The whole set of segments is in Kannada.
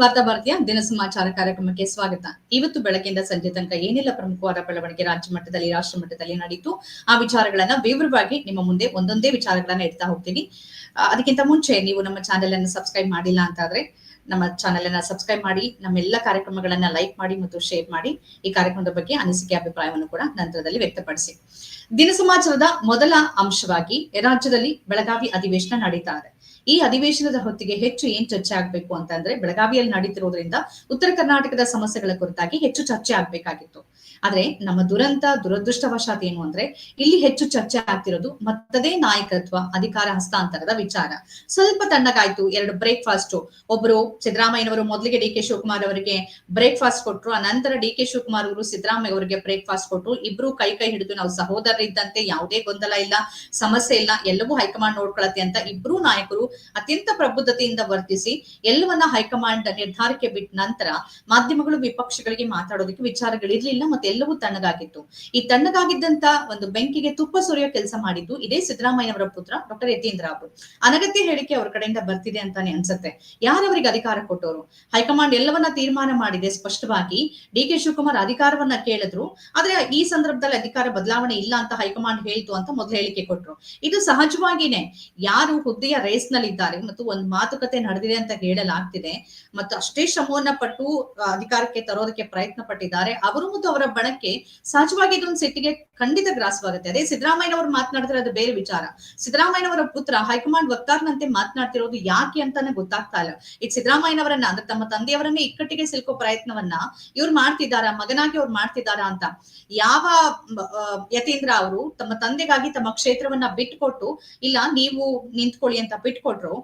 ವಾರ್ತಾ ಭಾರತೀಯ ದಿನ ಸಮಾಚಾರ ಕಾರ್ಯಕ್ರಮಕ್ಕೆ ಸ್ವಾಗತ. ಇವತ್ತು ಬೆಳಗ್ಗೆಯಿಂದ ಸಂಜೆ ತನಕ ಏನೆಲ್ಲ ಪ್ರಮುಖವಾದ ಬೆಳವಣಿಗೆ ರಾಜ್ಯ ಮಟ್ಟದಲ್ಲಿ, ರಾಷ್ಟ್ರ ಮಟ್ಟದಲ್ಲಿ ನಡೆಯಿತು ಆ ವಿಚಾರಗಳನ್ನ ವಿವರವಾಗಿ ನಿಮ್ಮ ಮುಂದೆ ಒಂದೊಂದೇ ವಿಚಾರಗಳನ್ನ ಇಡ್ತಾ ಹೋಗ್ತೀನಿ. ಅದಕ್ಕಿಂತ ಮುಂಚೆ ನೀವು ನಮ್ಮ ಚಾನೆಲ್ ಅನ್ನು ಸಬ್ಸ್ಕ್ರೈಬ್ ಮಾಡಿಲ್ಲ ಅಂತಾದ್ರೆ ನಮ್ಮ ಚಾನೆಲ್ ಅನ್ನ ಸಬ್ಸ್ಕ್ರೈಬ್ ಮಾಡಿ ನಮ್ಮೆಲ್ಲ ಕಾರ್ಯಕ್ರಮಗಳನ್ನ ಲೈಕ್ ಮಾಡಿ ಮತ್ತು ಶೇರ್ ಮಾಡಿ, ಈ ಕಾರ್ಯಕ್ರಮದ ಬಗ್ಗೆ ಅನಿಸಿಕೆ, ಅಭಿಪ್ರಾಯವನ್ನು ಕೂಡ ನಂತರದಲ್ಲಿ ವ್ಯಕ್ತಪಡಿಸಿ. ದಿನ ಸಮಾಚಾರದ ಮೊದಲ ಅಂಶವಾಗಿ ರಾಜ್ಯದಲ್ಲಿ ಬೆಳಗಾವಿ ಅಧಿವೇಶನ ನಡೀತಾ ಇದೆ. ಈ ಅಧಿವೇಶನದ ಹೊತ್ತಿಗೆ ಹೆಚ್ಚು ಏನ್ ಚರ್ಚೆ ಆಗ್ಬೇಕು ಅಂತಂದ್ರೆ, ಬೆಳಗಾವಿಯಲ್ಲಿ ನಡೀತಿರೋದ್ರಿಂದ ಉತ್ತರ ಕರ್ನಾಟಕದ ಸಮಸ್ಯೆಗಳ ಕುರಿತಾಗಿ ಹೆಚ್ಚು ಚರ್ಚೆ ಆಗ್ಬೇಕಾಗಿತ್ತು. ಆದ್ರೆ ನಮ್ಮ ದುರಂತ, ದುರದೃಷ್ಟವಶಾತ್ ಏನು ಅಂದ್ರೆ ಇಲ್ಲಿ ಹೆಚ್ಚು ಚರ್ಚೆ ಆಗ್ತಿರೋದು ಮತ್ತದೇ ನಾಯಕತ್ವ, ಅಧಿಕಾರ ಹಸ್ತಾಂತರದ ವಿಚಾರ. ಸ್ವಲ್ಪ ತಣ್ಣಗಾಯ್ತು, ಎರಡು ಬ್ರೇಕ್ಫಾಸ್ಟ್ ಒಬ್ರು ಸಿದ್ದರಾಮಯ್ಯನವರು ಮೊದಲಿಗೆ ಡಿ ಕೆ ಶಿವಕುಮಾರ್ ಅವರಿಗೆ ಬ್ರೇಕ್ಫಾಸ್ಟ್ ಕೊಟ್ರು ಆ ನಂತರ ಡಿ ಕೆ ಶಿವಕುಮಾರ್ ಅವರು ಸಿದ್ದರಾಮಯ್ಯ ಅವರಿಗೆ ಬ್ರೇಕ್ಫಾಸ್ಟ್ ಕೊಟ್ರು. ಇಬ್ರು ಕೈ ಕೈ ಹಿಡಿದು ನಾವು ಸಹೋದರರಿದ್ದಂತೆ ಯಾವುದೇ ಗೊಂದಲ ಇಲ್ಲ, ಸಮಸ್ಯೆ ಇಲ್ಲ, ಎಲ್ಲವೂ ಹೈಕಮಾಂಡ್ ನೋಡ್ಕೊಳತ್ತೆ ಅಂತ ಇಬ್ರು ನಾಯಕರು ಅತ್ಯಂತ ಪ್ರಬುದ್ಧತೆಯಿಂದ ವರ್ತಿಸಿ ಎಲ್ಲವನ್ನ ಹೈಕಮಾಂಡ್ ನಿರ್ಧಾರಕ್ಕೆ ಬಿಟ್ಟ ನಂತರ ಮಾಧ್ಯಮಗಳು ವಿಪಕ್ಷಗಳಿಗೆ ಮಾತಾಡೋದಕ್ಕೆ ವಿಚಾರಗಳಿರ್ಲಿಲ್ಲ ಮತ್ತೆ ಎಲ್ಲವೂ ತಣ್ಣಗಾಗಿತ್ತು. ಈ ತಣ್ಣಗಾಗಿದ್ದಂತ ಒಂದು ಬೆಂಕಿಗೆ ತುಪ್ಪ ಸುರಿಯೋ ಕೆಲಸ ಮಾಡಿದ್ದು ಇದೇ ಸಿದ್ದರಾಮಯ್ಯನವರ ಪುತ್ರ ಡಾಕ್ಟರ್ ಯತೀಂದ್ರ ಅವರು ಅನಗತ್ಯ ಹೇಳಿಕೆ ಅವ್ರ ಕಡೆಯಿಂದ ಬರ್ತಿದೆ ಅಂತಾನೆ ಅನ್ಸುತ್ತೆ. ಯಾರವರಿಗೆ ಅಧಿಕಾರ ಕೊಟ್ಟವರು ಹೈಕಮಾಂಡ್ ಎಲ್ಲವನ್ನ ತೀರ್ಮಾನ ಮಾಡಿದೆ ಸ್ಪಷ್ಟವಾಗಿ. ಡಿ ಕೆ ಶಿವಕುಮಾರ್ ಅಧಿಕಾರವನ್ನ ಕೇಳಿದ್ರು. ಆದ್ರೆ ಈ ಸಂದರ್ಭದಲ್ಲಿ ಅಧಿಕಾರ ಬದಲಾವಣೆ ಇಲ್ಲ ಅಂತ ಹೈಕಮಾಂಡ್ ಹೇಳ್ತು ಅಂತ ಮೊದಲು ಹೇಳಿಕೆ ಕೊಟ್ರು. ಇದು ಸಹಜವಾಗಿನೇ. ಯಾರು ಹುದ್ದೆಯ ರೇಸ್ನಲ್ಲಿ ಇದ್ದಾರೆ ಮತ್ತು ಒಂದು ಮಾತುಕತೆ ನಡೆದಿದೆ ಅಂತ ಹೇಳಲಾಗ್ತಿದೆ. ಮತ್ತು ಅಷ್ಟೇ ಶ್ರಮವನ್ನ ಪಟ್ಟು ಅಧಿಕಾರಕ್ಕೆ ತರೋದಕ್ಕೆ ಪ್ರಯತ್ನ ಪಟ್ಟಿದ್ದಾರೆ ಅವರು ಮತ್ತು ಅವರ ಬಣಕ್ಕೆ ಸಹಜವಾಗಿ ಇದೊಂದು ಸಿಟ್ಟಿಗೆ ಖಂಡಿತ ಗ್ರಾಸವಾಗುತ್ತೆ. ಅದೇ ಸಿದ್ದರಾಮಯ್ಯನವರು ಮಾತನಾಡಿದ್ರೆ ಅದು ಬೇರೆ ವಿಚಾರ. ಸಿದ್ದರಾಮಯ್ಯನವರ ಪುತ್ರ ಹೈಕಮಾಂಡ್ ವಕ್ತಾರನಂತೆ ಮಾತನಾಡ್ತಿರೋದು ಯಾಕೆ ಅಂತಾನೆ ಗೊತ್ತಾಗ್ತಾ ಇಲ್ಲ. ಈಗ ಸಿದ್ದರಾಮಯ್ಯನವರನ್ನ ಅಂದ್ರೆ ತಮ್ಮ ತಂದೆಯವರನ್ನೇ ಇಕ್ಕಟ್ಟಿಗೆ ಸಿಲ್ಕೋ ಪ್ರಯತ್ನವನ್ನ ಇವ್ರು ಮಾಡ್ತಿದ್ದಾರಾ, ಮಗನಾಗಿ ಅವ್ರು ಮಾಡ್ತಿದ್ದಾರಾ ಅಂತ. ಯಾವ ಯತೀಂದ್ರ ಅವರು ತಮ್ಮ ತಂದೆಗಾಗಿ ತಮ್ಮ ಕ್ಷೇತ್ರವನ್ನ ಬಿಟ್ಕೊಟ್ಟು, ಇಲ್ಲ ನೀವು ನಿಂತ್ಕೊಳ್ಳಿ ಅಂತ ಬಿಟ್ಕೊಟ್ರು,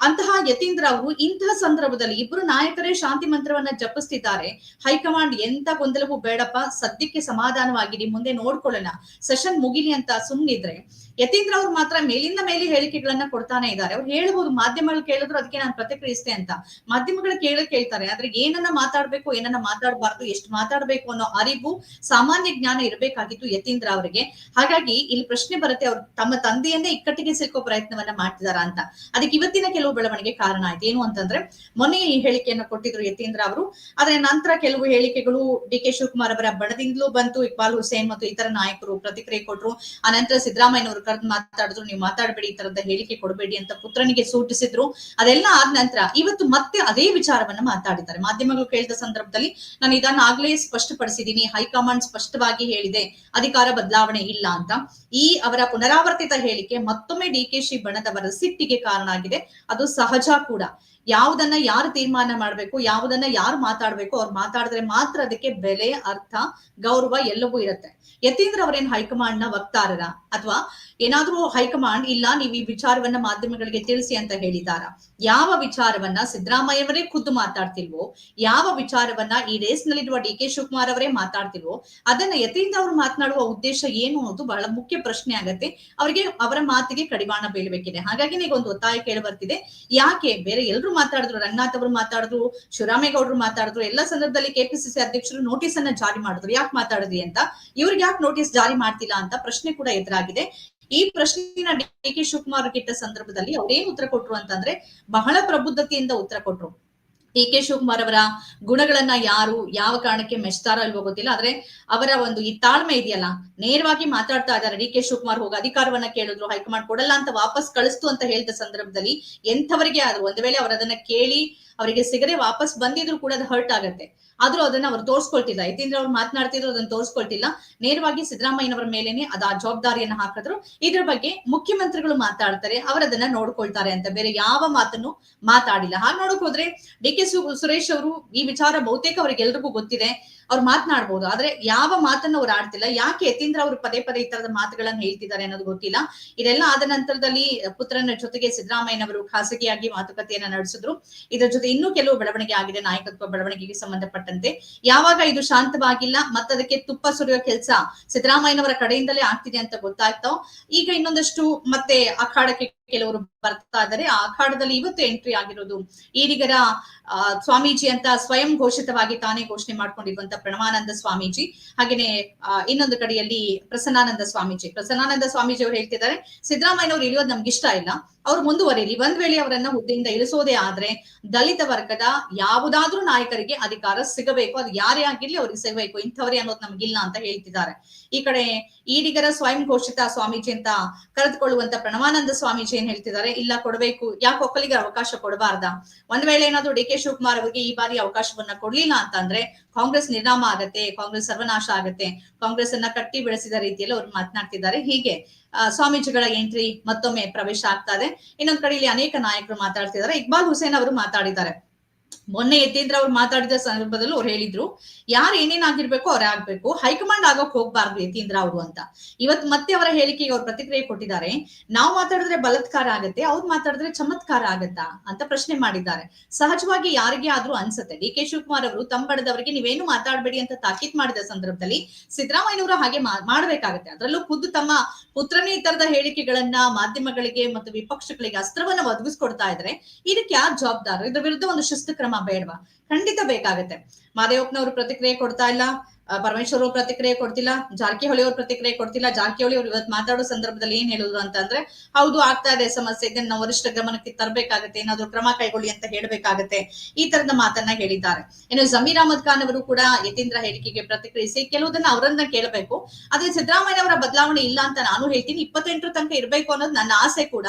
ಅಂತಹ ಯತೀಂದ್ರ ಅವರು ಇಂತಹ ಸಂದರ್ಭದಲ್ಲಿ ಇಬ್ರು ನಾಯಕರೇ ಶಾಂತಿ ಮಂತ್ರವನ್ನ ಜಪಿಸ್ತಿದ್ದಾರೆ. ಹೈಕಮಾಂಡ್ ಎಂತ ಗೊಂದಲವೂ ಬೇಡಪ್ಪ ಸದ್ಯಕ್ಕೆ ಸಮಾಧಾನವಾಗಿರಿ ಮುಂದೆ ನೋಡ್ಕೊಳ್ಳೋಣ. ಸೆಷನ್ ಮುಗಿಲಿ ಅಂತ ಸುಮ್ನಿದ್ರೆ ಯತೀಂದ್ರ ಅವ್ರು ಮಾತ್ರ ಮೇಲಿಂದ ಮೇಲೆ ಹೇಳಿಕೆಗಳನ್ನ ಕೊಡ್ತಾನೆ ಇದ್ದಾರೆ. ಅವ್ರು ಹೇಳಬಹುದು ಮಾಧ್ಯಮಗಳು ಕೇಳಿದ್ರು ಅದಕ್ಕೆ ನಾನು ಪ್ರತಿಕ್ರಿಯಿಸ್ತೆ ಅಂತ. ಮಾಧ್ಯಮಗಳು ಕೇಳ ಕೇಳ್ತಾರೆ, ಆದ್ರೆ ಏನನ್ನ ಮಾತಾಡ್ಬೇಕು, ಏನನ್ನ ಮಾತಾಡಬಾರ್ದು, ಎಷ್ಟು ಮಾತಾಡ್ಬೇಕು ಅನ್ನೋ ಅರಿವು ಸಾಮಾನ್ಯ ಜ್ಞಾನ ಇರಬೇಕಾಗಿತ್ತು ಯತೀಂದ್ರ ಅವರಿಗೆ. ಹಾಗಾಗಿ ಇಲ್ಲಿ ಪ್ರಶ್ನೆ ಬರುತ್ತೆ, ಅವ್ರು ತಮ್ಮ ತಂದೆಯನ್ನೇ ಇಕ್ಕಟ್ಟಿಗೆ ಸಿಕ್ಕೋ ಪ್ರಯತ್ನವನ್ನ ಮಾಡ್ತಿದಾರ ಅಂತ. ಅದಕ್ಕೆ ಇವತ್ತಿನ ಕೆಲವು ಬೆಳವಣಿಗೆ ಕಾರಣ ಆಯ್ತು. ಏನು ಅಂತಂದ್ರೆ, ಮೊನ್ನೆ ಈ ಹೇಳಿಕೆಯನ್ನು ಕೊಟ್ಟಿದ್ರು ಯತೀಂದ್ರ ಅವರು. ಆದ್ರೆ ನಂತರ ಕೆಲವು ಹೇಳಿಕೆಗಳು ಡಿ ಕೆ ಶಿವಕುಮಾರ್ ಅವರ ಬಣದಿಂದಲೂ ಬಂತು, ಇಕ್ಬಾಲ್ ಹುಸೇನ್ ಮತ್ತು ಇತರ ನಾಯಕರು ಪ್ರತಿಕ್ರಿಯೆ ಕೊಟ್ರು. ಆನಂತರ ಸಿದ್ದರಾಮಯ್ಯನವರು ಕರೆದು ಮಾತಾಡಿದ್ರು, ನೀವು ಮಾತಾಡಬೇಡಿ ಈ ತರದ ಹೇಳಿಕೆ ಕೊಡಬೇಡಿ ಅಂತ ಪುತ್ರನಿಗೆ ಸೂಚಿಸಿದ್ರು. ಅದೆಲ್ಲ ಆದ ನಂತರ ಇವತ್ತು ಮತ್ತೆ ಅದೇ ವಿಚಾರವನ್ನ ಮಾತಾಡಿದ್ದಾರೆ. ಮಾಧ್ಯಮಗಳು ಕೇಳಿದ ಸಂದರ್ಭದಲ್ಲಿ ನಾನು ಇದನ್ನ ಆಗ್ಲೇ ಸ್ಪಷ್ಟಪಡಿಸಿದ್ದೀನಿ. ಹೈಕಮಾಂಡ್ ಸ್ಪಷ್ಟವಾಗಿ ಹೇಳಿದೆ, ಅಧಿಕಾರ ಬದಲಾವಣೆ ಇಲ್ಲ ಅಂತ. ಈ ಅವರ ಪುನರಾವರ್ತಿತ ಹೇಳಿಕೆ ಮತ್ತೊಮ್ಮೆ ಡಿ ಬಣದವರ ಸಿಟ್ಟಿಗೆ ಕಾರಣ ಆಗಿದೆ. ಅದು ಸಹಜ ಕೂಡ. ಯಾವುದನ್ನ ಯಾರು ತೀರ್ಮಾನ ಮಾಡ್ಬೇಕು, ಯಾವುದನ್ನ ಯಾರು ಮಾತಾಡ್ಬೇಕು, ಅವ್ರು ಮಾತಾಡಿದ್ರೆ ಮಾತ್ರ ಅದಕ್ಕೆ ಬೆಲೆ, ಅರ್ಥ, ಗೌರವ ಎಲ್ಲವೂ ಇರುತ್ತೆ. ಯತೀಂದ್ರ ಅವರೇನ್ ಹೈಕಮಾಂಡ್ನ ವಕ್ತಾರರ? ಅಥವಾ ಏನಾದ್ರೂ ಹೈಕಮಾಂಡ್, ಇಲ್ಲ ನೀವು ಈ ವಿಚಾರವನ್ನ ಮಾಧ್ಯಮಗಳಿಗೆ ತಿಳಿಸಿ ಅಂತ ಹೇಳಿದಾರ. ಯಾವ ವಿಚಾರವನ್ನ ಸಿದ್ದರಾಮಯ್ಯವರೇ ಖುದ್ದು ಮಾತಾಡ್ತಿಲ್ವೋ, ಯಾವ ವಿಚಾರವನ್ನ ಈ ರೇಸ್ ನಲ್ಲಿರುವ ಡಿ ಕೆ ಶಿವಕುಮಾರ್ ಅವರೇ ಮಾತಾಡ್ತಿಲ್ವೋ, ಅದನ್ನ ಯತೀಂದ್ರ ಅವರು ಮಾತನಾಡುವ ಉದ್ದೇಶ ಏನು ಅನ್ನೋದು ಬಹಳ ಮುಖ್ಯ ಪ್ರಶ್ನೆ ಆಗತ್ತೆ. ಅವರಿಗೆ ಅವರ ಮಾತಿಗೆ ಕಡಿವಾಣ ಬೀಳ್ಬೇಕಿದೆ. ಹಾಗಾಗಿ ಒಂದು ಒತ್ತಾಯ ಕೇಳಿ ಬರ್ತಿದೆ ಯಾಕೆ? ಬೇರೆ ಎಲ್ಲರೂ ಮಾತಾಡಿದ್ರು, ರಂಗನಾಥ್ ಅವರು ಮಾತಾಡಿದ್ರು, ಶಿವರಾಮೇಗೌಡರು ಮಾತಾಡಿದ್ರು, ಎಲ್ಲ ಸಂದರ್ಭದಲ್ಲಿ ಕೆಪಿಸಿಸಿ ಅಧ್ಯಕ್ಷರು ನೋಟಿಸ್ ಅನ್ನ ಜಾರಿ ಮಾಡಿದ್ರು. ಯಾಕೆ ಮಾತಾಡಿದ್ರಿ ಅಂತ? ಇವ್ರಿಗೆ ಯಾಕೆ ನೋಟಿಸ್ ಜಾರಿ ಮಾಡ್ತಿಲ್ಲ ಅಂತ ಪ್ರಶ್ನೆ ಕೂಡ ಎದುರಾಗಿದೆ. ಈ ಪ್ರಶ್ನೆನ ಡಿ ಕೆ ಶಿವಕುಮಾರ್ ಕಿಟ್ಟ ಸಂದರ್ಭದಲ್ಲಿ ಅವ್ರೇನ್ ಉತ್ತರ ಕೊಟ್ರು ಅಂತಂದ್ರೆ, ಬಹಳ ಪ್ರಬುದ್ಧತೆಯಿಂದ ಉತ್ತರ ಕೊಟ್ರು. ಡಿ ಕೆ ಶಿವಕುಮಾರ್ ಅವರ ಗುಣಗಳನ್ನ ಯಾರು ಯಾವ ಕಾರಣಕ್ಕೆ ಮೆಚ್ತಾರೋ ಅಲ್ವೋ ಗೊತ್ತಿಲ್ಲ. ಆದ್ರೆ ಅವರ ಒಂದು ಈ ತಾಳ್ಮೆ ಇದೆಯಲ್ಲ, ನೇರವಾಗಿ ಮಾತಾಡ್ತಾ ಇದ್ದಾರೆ ಡಿ ಕೆ ಶಿವಕುಮಾರ್ ಹೋಗಿ ಅಧಿಕಾರವನ್ನ ಕೇಳಿದ್ರು, ಹೈಕಮಾಂಡ್ ಕೊಡಲ್ಲ ಅಂತ ವಾಪಸ್ ಕಳಿಸ್ತು ಅಂತ ಹೇಳಿದ ಸಂದರ್ಭದಲ್ಲಿ ಎಂಥವರಿಗೆ ಆದ್ರು ಒಂದ್ ವೇಳೆ ಅವರದನ್ನ ಕೇಳಿ ಅವರಿಗೆ ಸಿಗದೆ ವಾಪಸ್ ಬಂದಿದ್ರು ಕೂಡ ಅದು ಹರ್ಟ್ ಆಗತ್ತೆ. ಆದ್ರೂ ಅದನ್ನ ಅವ್ರು ತೋರ್ಸ್ಕೊಳ್ತಿಲ್ಲ. ಯತೀಂದ್ರ ಅವ್ರು ಮಾತನಾಡ್ತಿದ್ರು, ಅದನ್ನ ತೋರ್ಸ್ಕೊಳ್ತಿಲ್ಲ. ನೇರವಾಗಿ ಸಿದ್ದರಾಮಯ್ಯನವರ ಮೇಲೇನೆ ಅದ ಆ ಜವಾಬ್ದಾರಿಯನ್ನ ಹಾಕಿದ್ರು. ಇದ್ರ ಬಗ್ಗೆ ಮುಖ್ಯಮಂತ್ರಿಗಳು ಮಾತಾಡ್ತಾರೆ. ಅವರದನ್ನ ನೋಡ್ಕೊಳ್ತಾರೆ ಅಂತ. ಬೇರೆ ಯಾವ ಮಾತನ್ನು ಮಾತಾಡಿಲ್ಲ. ಹಾಗೆ ನೋಡಕ್ ಹೋದ್ರೆ ಡಿ ಕೆ ಸುರೇಶ್ ಅವರು ಈ ವಿಚಾರ ಬಹುತೇಕ ಅವ್ರಿಗೆ ಎಲ್ರಿಗೂ ಗೊತ್ತಿದೆ. ಅವ್ರು ಮಾತನಾಡ್ಬೋದು. ಆದ್ರೆ ಯಾವ ಮಾತನ್ನ ಅವ್ರು ಆಡ್ತಿಲ್ಲ. ಯಾಕೆ ಯತೀಂದ್ರ ಅವರು ಪದೇ ಪದೇ ಈ ತರದ ಮಾತುಗಳನ್ನ ಹೇಳ್ತಿದ್ದಾರೆ ಅನ್ನೋದು ಗೊತ್ತಿಲ್ಲ. ಇದೆಲ್ಲ ಆದ ನಂತರದಲ್ಲಿ ಪುತ್ರನ ಜೊತೆಗೆ ಸಿದ್ದರಾಮಯ್ಯನವರು ಖಾಸಗಿಯಾಗಿ ಮಾತುಕತೆಯನ್ನ ನಡೆಸಿದ್ರು. ಇದರ ಜೊತೆ ಇನ್ನೂ ಕೆಲವು ಬೆಳವಣಿಗೆ ಆಗಿದೆ. ನಾಯಕತ್ವ ಬೆಳವಣಿಗೆಗೆ ಸಂಬಂಧಪಟ್ಟಂತೆ. ಯಾವಾಗ ಇದು ಶಾಂತವಾಗಿಲ್ಲ, ಮತ್ತದಕ್ಕೆ ತುಪ್ಪ ಸುರಿಯೋ ಕೆಲಸ ಸಿದ್ದರಾಮಯ್ಯನವರ ಕಡೆಯಿಂದಲೇ ಆಗ್ತಿದೆ ಅಂತ ಗೊತ್ತಾಯ್ತೋ. ಈಗ ಇನ್ನೊಂದಷ್ಟು ಮತ್ತೆ ಅಖಾಡಕ್ಕೆ ಕೆಲವರು ಬರ್ತಾ ಇದ್ದಾರೆ. ಅಖಾಡದಲ್ಲಿ ಇವತ್ತು ಎಂಟ್ರಿ ಆಗಿರೋದು. ಈರಿಗರ ಸ್ವಾಮೀಜಿ ಅಂತ ಸ್ವಯಂ ಘೋಷಿತವಾಗಿ ತಾನೇ ಘೋಷಣೆ ಮಾಡ್ಕೊಂಡಿರುವಂತ ಪ್ರಣವಾನಂದ ಸ್ವಾಮೀಜಿ. ಹಾಗೇನೆ ಇನ್ನೊಂದು ಕಡೆಯಲ್ಲಿ ಪ್ರಸನ್ನಾನಂದ ಸ್ವಾಮೀಜಿ. ಪ್ರಸನ್ನಾನಂದ ಸ್ವಾಮೀಜಿ ಅವರು ಹೇಳ್ತಿದ್ದಾರೆ, ಸಿದ್ದರಾಮಯ್ಯನವರು ಇಳಿಯೋದು ನಮ್ಗೆ ಇಷ್ಟ ಇಲ್ಲ. ಅವ್ರು ಮುಂದುವರಿಲಿ ಒಂದ್ ವೇಳೆ ಅವರನ್ನ ಹುದ್ದೆಯಿಂದ ಇಳಿಸೋದೇ ಆದ್ರೆ ದಲಿತ ವರ್ಗದ ಯಾವುದಾದ್ರೂ ನಾಯಕರಿಗೆ ಅಧಿಕಾರ ಸಿಗಬೇಕು. ಅದು ಯಾರೇ ಆಗಿರ್ಲಿ ಅವ್ರಿಗೆ ಸಿಗಬೇಕು. ಇಂಥವರೇ ಅನ್ನೋದು ನಮ್ಗಿಲ್ಲ ಅಂತ ಹೇಳ್ತಿದ್ದಾರೆ. ಈ ಕಡೆ ಈಡಿಗರ ಸ್ವಯಂ ಘೋಷಿತ ಸ್ವಾಮೀಜಿ ಅಂತ ಕರೆದುಕೊಳ್ಳುವಂತ ಪ್ರಣವಾನಂದ ಸ್ವಾಮೀಜಿ ಏನ್ ಹೇಳ್ತಿದ್ದಾರೆ? ಇಲ್ಲ, ಕೊಡಬೇಕು. ಯಾಕೆ ಒಕ್ಕಲಿಗರ ಅವಕಾಶ ಕೊಡಬಾರ್ದ? ಒಂದ್ ವೇಳೆ ಏನಾದ್ರು ಡಿ ಕೆ ಶಿವಕುಮಾರ್ ಅವರಿಗೆ ಈ ಬಾರಿ ಅವಕಾಶವನ್ನ ಕೊಡ್ಲಿಲ್ಲ ಅಂತಂದ್ರೆ ಕಾಂಗ್ರೆಸ್ ನಿರ್ನಾಮ ಆಗತ್ತೆ, ಕಾಂಗ್ರೆಸ್ ಸರ್ವನಾಶ ಆಗತ್ತೆ ಕಾಂಗ್ರೆಸ್ ಅನ್ನ ಕಟ್ಟಿ ಬೆಳೆಸಿದ ರೀತಿಯಲ್ಲಿ ಅವ್ರು ಮಾತನಾಡ್ತಿದ್ದಾರೆ. ಹೀಗೆ ಸ್ವಾಮೀಜಿಗಳ ಎಂಟ್ರಿ ಮತ್ತೊಮ್ಮೆ ಪ್ರವೇಶ ಆಗ್ತಾ ಇದೆ. ಇನ್ನೊಂದ್ ಕಡೆ ಇಲ್ಲಿ ಅನೇಕ ನಾಯಕರು ಮಾತಾಡ್ತಿದ್ದಾರೆ. ಇಕ್ಬಾಲ್ ಹುಸೇನ್ ಅವರು ಮಾತಾಡಿದ್ದಾರೆ. ಮೊನ್ನೆ ಯತೀಂದ್ರ ಅವ್ರು ಮಾತಾಡಿದ ಸಂದರ್ಭದಲ್ಲಿ ಅವ್ರು ಹೇಳಿದ್ರು, ಯಾರು ಏನೇನಾಗಿರ್ಬೇಕು ಅವ್ರೇ ಆಗ್ಬೇಕು, ಹೈಕಮಾಂಡ್ ಆಗೋಕ್ ಹೋಗ್ಬಾರ್ದು ಯತೀಂದ್ರ ಅವರು ಅಂತ. ಇವತ್ ಮತ್ತೆ ಅವರ ಹೇಳಿಕೆಗೆ ಅವ್ರು ಪ್ರತಿಕ್ರಿಯೆ ಕೊಟ್ಟಿದ್ದಾರೆ, ನಾವು ಮಾತಾಡಿದ್ರೆ ಬಲತ್ಕಾರ ಆಗತ್ತೆ, ಅವ್ರು ಮಾತಾಡಿದ್ರೆ ಚಮತ್ಕಾರ ಆಗತ್ತಾ ಅಂತ ಪ್ರಶ್ನೆ ಮಾಡಿದ್ದಾರೆ. ಸಹಜವಾಗಿ ಯಾರಿಗೆ ಆದ್ರೂ ಅನ್ಸುತ್ತೆ. ಡಿ ಕೆ ಶಿವಕುಮಾರ್ ಅವರು, ತಂಬಡದವರಿಗೆ ನೀವೇನು ಮಾತಾಡಬೇಡಿ ಅಂತ ತಾಕೀತ್ ಮಾಡಿದ ಸಂದರ್ಭದಲ್ಲಿ ಸಿದ್ದರಾಮಯ್ಯನವರು ಹಾಗೆ ಮಾಡ್ಬೇಕಾಗತ್ತೆ. ಅದರಲ್ಲೂ ಖುದ್ದು ತಮ್ಮ ಪುತ್ರನೇ ಈ ತರದ ಹೇಳಿಕೆಗಳನ್ನ ಮಾಧ್ಯಮಗಳಿಗೆ ಮತ್ತು ವಿಪಕ್ಷಗಳಿಗೆ ಅಸ್ತ್ರವನ್ನ ಒದಗಿಸ್ಕೊಡ್ತಾ ಇದ್ರೆ, ಇದಕ್ಕೆ ಯಾರು ಜವಾಬ್ದಾರ? ಇದ್ರ ವಿರುದ್ಧ ಒಂದು ಶಿಸ್ತು ಕ್ರಮ ಬೇಡವಾ? ಖಂಡಿತ ಬೇಕಾಗತ್ತೆ. ಮಾದೇವಪ್ಪನವರು ಪ್ರತಿಕ್ರಿಯೆ ಕೊಡ್ತಾ ಇಲ್ಲ. ಪರಮೇಶ್ವರ್ ಅವರು ಪ್ರತಿಕ್ರಿಯೆ ಕೊಡ್ತಿಲ್ಲ, ಜಾರಕಿಹೊಳಿ ಅವರು ಪ್ರತಿಕ್ರಿಯೆ ಕೊಡ್ತಿಲ್ಲ. ಜಾರಕಿಹೊಳಿ ಅವರು ಇವತ್ತು ಮಾತಾಡೋ ಸಂದರ್ಭದಲ್ಲಿ ಏನ್ ಹೇಳಿದ್ರು ಅಂತಂದ್ರೆ, ಹೌದು, ಆಗ್ತಾ ಇದೆ ಸಮಸ್ಯೆ, ಇದನ್ನ ನಾವು ವರಿಷ್ಠ ಗಮನಕ್ಕೆ ತರಬೇಕಾಗತ್ತೆ, ಏನಾದ್ರು ಕ್ರಮ ಕೈಗೊಳ್ಳಿ ಅಂತ ಹೇಳ್ಬೇಕಾಗತ್ತೆ. ಈ ತರದ ಮಾತನ್ನ ಹೇಳಿದ್ದಾರೆ. ಇನ್ನು ಜಮೀರ್ ಅಹಮದ್ ಖಾನ್ ಅವರು ಕೂಡ ಯತೀಂದ್ರ ಹೇಳಿಕೆಗೆ ಪ್ರತಿಕ್ರಿಯಿಸಿ, ಕೆಲವುದನ್ನ ಅವರನ್ನ ಕೇಳಬೇಕು. ಆದ್ರೆ ಸಿದ್ದರಾಮಯ್ಯ ಅವರ ಬದಲಾವಣೆ ಇಲ್ಲ ಅಂತ ನಾನು ಹೇಳ್ತೀನಿ. ಇಪ್ಪತ್ತೆಂಟರ ತನಕ ಇರಬೇಕು ಅನ್ನೋದು ನನ್ನ ಆಸೆ ಕೂಡ.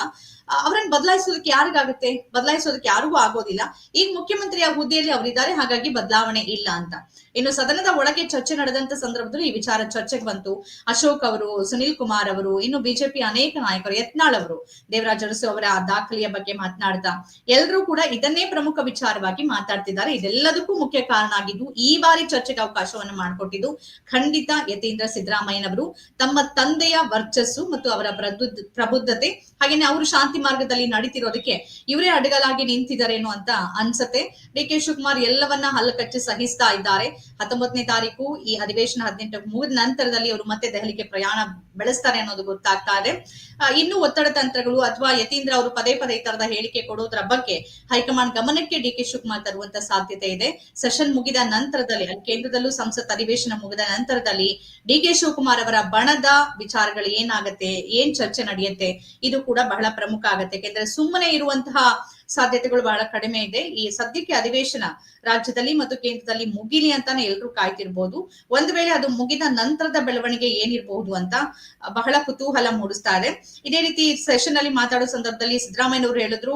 ಅವರನ್ನ ಬದಲಾಯಿಸೋದಕ್ಕೆ ಯಾರಿಗಾಗುತ್ತೆ? ಬದಲಾಯಿಸೋದಕ್ಕೆ ಯಾರಿಗೂ ಆಗೋದಿಲ್ಲ. ಈಗ ಮುಖ್ಯಮಂತ್ರಿಯ ಹುದ್ದೆಯಲ್ಲಿ ಅವರಿದ್ದಾರೆ, ಹಾಗಾಗಿ ಬದಲಾವಣೆ ಇಲ್ಲ ಅಂತ. ಇನ್ನು ಸದನದ ಒಳಗೆ ಚರ್ಚೆ ನಡೆದಂತ ಸಂದರ್ಭದಲ್ಲಿ ಈ ವಿಚಾರ ಚರ್ಚೆಗೆ ಬಂತು. ಅಶೋಕ್ ಅವರು, ಸುನಿಲ್ ಕುಮಾರ್ ಅವರು, ಇನ್ನು ಬಿಜೆಪಿ ಅನೇಕ ನಾಯಕರು, ಯತ್ನಾಳ್ ಅವರು, ದೇವರಾಜ ಅರಸು ಅವರ ದಾಖಲೆಯ ಬಗ್ಗೆ ಮಾತನಾಡ್ತಾ ಎಲ್ಲರೂ ಕೂಡ ಇದನ್ನೇ ಪ್ರಮುಖ ವಿಚಾರವಾಗಿ ಮಾತಾಡ್ತಿದ್ದಾರೆ. ಇದೆಲ್ಲದಕ್ಕೂ ಮುಖ್ಯ ಕಾರಣ ಆಗಿದ್ದು, ಈ ಬಾರಿ ಚರ್ಚೆಗೆ ಅವಕಾಶವನ್ನು ಮಾಡಿಕೊಟ್ಟಿದ್ದು ಖಂಡಿತ ಯತೀಂದ್ರ ಸಿದ್ದರಾಮಯ್ಯನವರು. ತಮ್ಮ ತಂದೆಯ ವರ್ಚಸ್ಸು ಮತ್ತು ಅವರ ಪ್ರಬುದ್ಧ, ಪ್ರಬುದ್ಧತೆ ಹಾಗೇನೆ ಅವರು ಶಾಂತಿ ಮಾರ್ಗದಲ್ಲಿ ನಡೀತಿರೋದಕ್ಕೆ ಇವರೇ ಅಡಗಲಾಗಿ ನಿಂತಿದ್ದಾರೇನೋ ಅಂತ ಅನ್ಸತ್ತೆ. ಡಿ ಕೆ ಶಿವಕುಮಾರ್ ಎಲ್ಲವನ್ನ ಹಲ್ಲಕಚ್ಚಿ ಸಹಿಸ್ತಾ ಇದ್ದಾರೆ. ಹತ್ತೊಂಬತ್ತನೇ ತಾರೀಕು ಈ ಅಧಿವೇಶನ ಹದಿನೆಂಟು ಮುಗಿದ ನಂತರದಲ್ಲಿ ಅವರು ಮತ್ತೆ ದೆಹಲಿಗೆ ಪ್ರಯಾಣ ಬೆಳೆಸ್ತಾರೆ ಅನ್ನೋದು ಗೊತ್ತಾಗ್ತಾ ಇದೆ. ಇನ್ನು ಒತ್ತಡ ತಂತ್ರಗಳು ಅಥವಾ ಯತೀಂದ್ರ ಅವರು ಪದೇ ಪದೇ ಈ ತರದ ಹೇಳಿಕೆ ಕೊಡೋದ್ರ ಬಗ್ಗೆ ಹೈಕಮಾಂಡ್ ಗಮನಕ್ಕೆ ಡಿ ಕೆ ಶಿವಕುಮಾರ್ ತರುವಂತ ಸಾಧ್ಯತೆ ಇದೆ. ಸೆಷನ್ ಮುಗಿದ ನಂತರದಲ್ಲಿ, ಅಲ್ಲಿ ಕೇಂದ್ರದಲ್ಲೂ ಸಂಸತ್ ಅಧಿವೇಶನ ಮುಗಿದ ನಂತರದಲ್ಲಿ ಡಿ ಕೆ ಶಿವಕುಮಾರ್ ಅವರ ಬಣದ ವಿಚಾರಗಳು ಏನಾಗತ್ತೆ, ಏನ್ ಚರ್ಚೆ ನಡೆಯುತ್ತೆ, ಇದು ಕೂಡ ಬಹಳ ಪ್ರಮುಖ ಆಗತ್ತೆ. ಯಾಕೆಂದ್ರೆ ಸುಮ್ಮನೆ ಇರುವಂತಹ ಸಾಧ್ಯತೆಗಳು ಬಹಳ ಕಡಿಮೆ ಇದೆ. ಈ ಸದ್ಯಕ್ಕೆ ಅಧಿವೇಶನ ರಾಜ್ಯದಲ್ಲಿ ಮತ್ತು ಕೇಂದ್ರದಲ್ಲಿ ಮುಗಿಲಿ ಅಂತಾನೆ ಎಲ್ರೂ ಕಾಯ್ತಿರ್ಬೋದು. ಒಂದ್ ವೇಳೆ ಅದು ಮುಗಿದ ನಂತರದ ಬೆಳವಣಿಗೆ ಏನಿರಬಹುದು ಅಂತ ಬಹಳ ಕುತೂಹಲ ಮೂಡಿಸ್ತಾ ಇದೆ. ಇದೇ ರೀತಿ ಸೆಷನ್ ಅಲ್ಲಿ ಮಾತಾಡೋ ಸಂದರ್ಭದಲ್ಲಿ ಸಿದ್ದರಾಮಯ್ಯನವರು ಹೇಳಿದ್ರು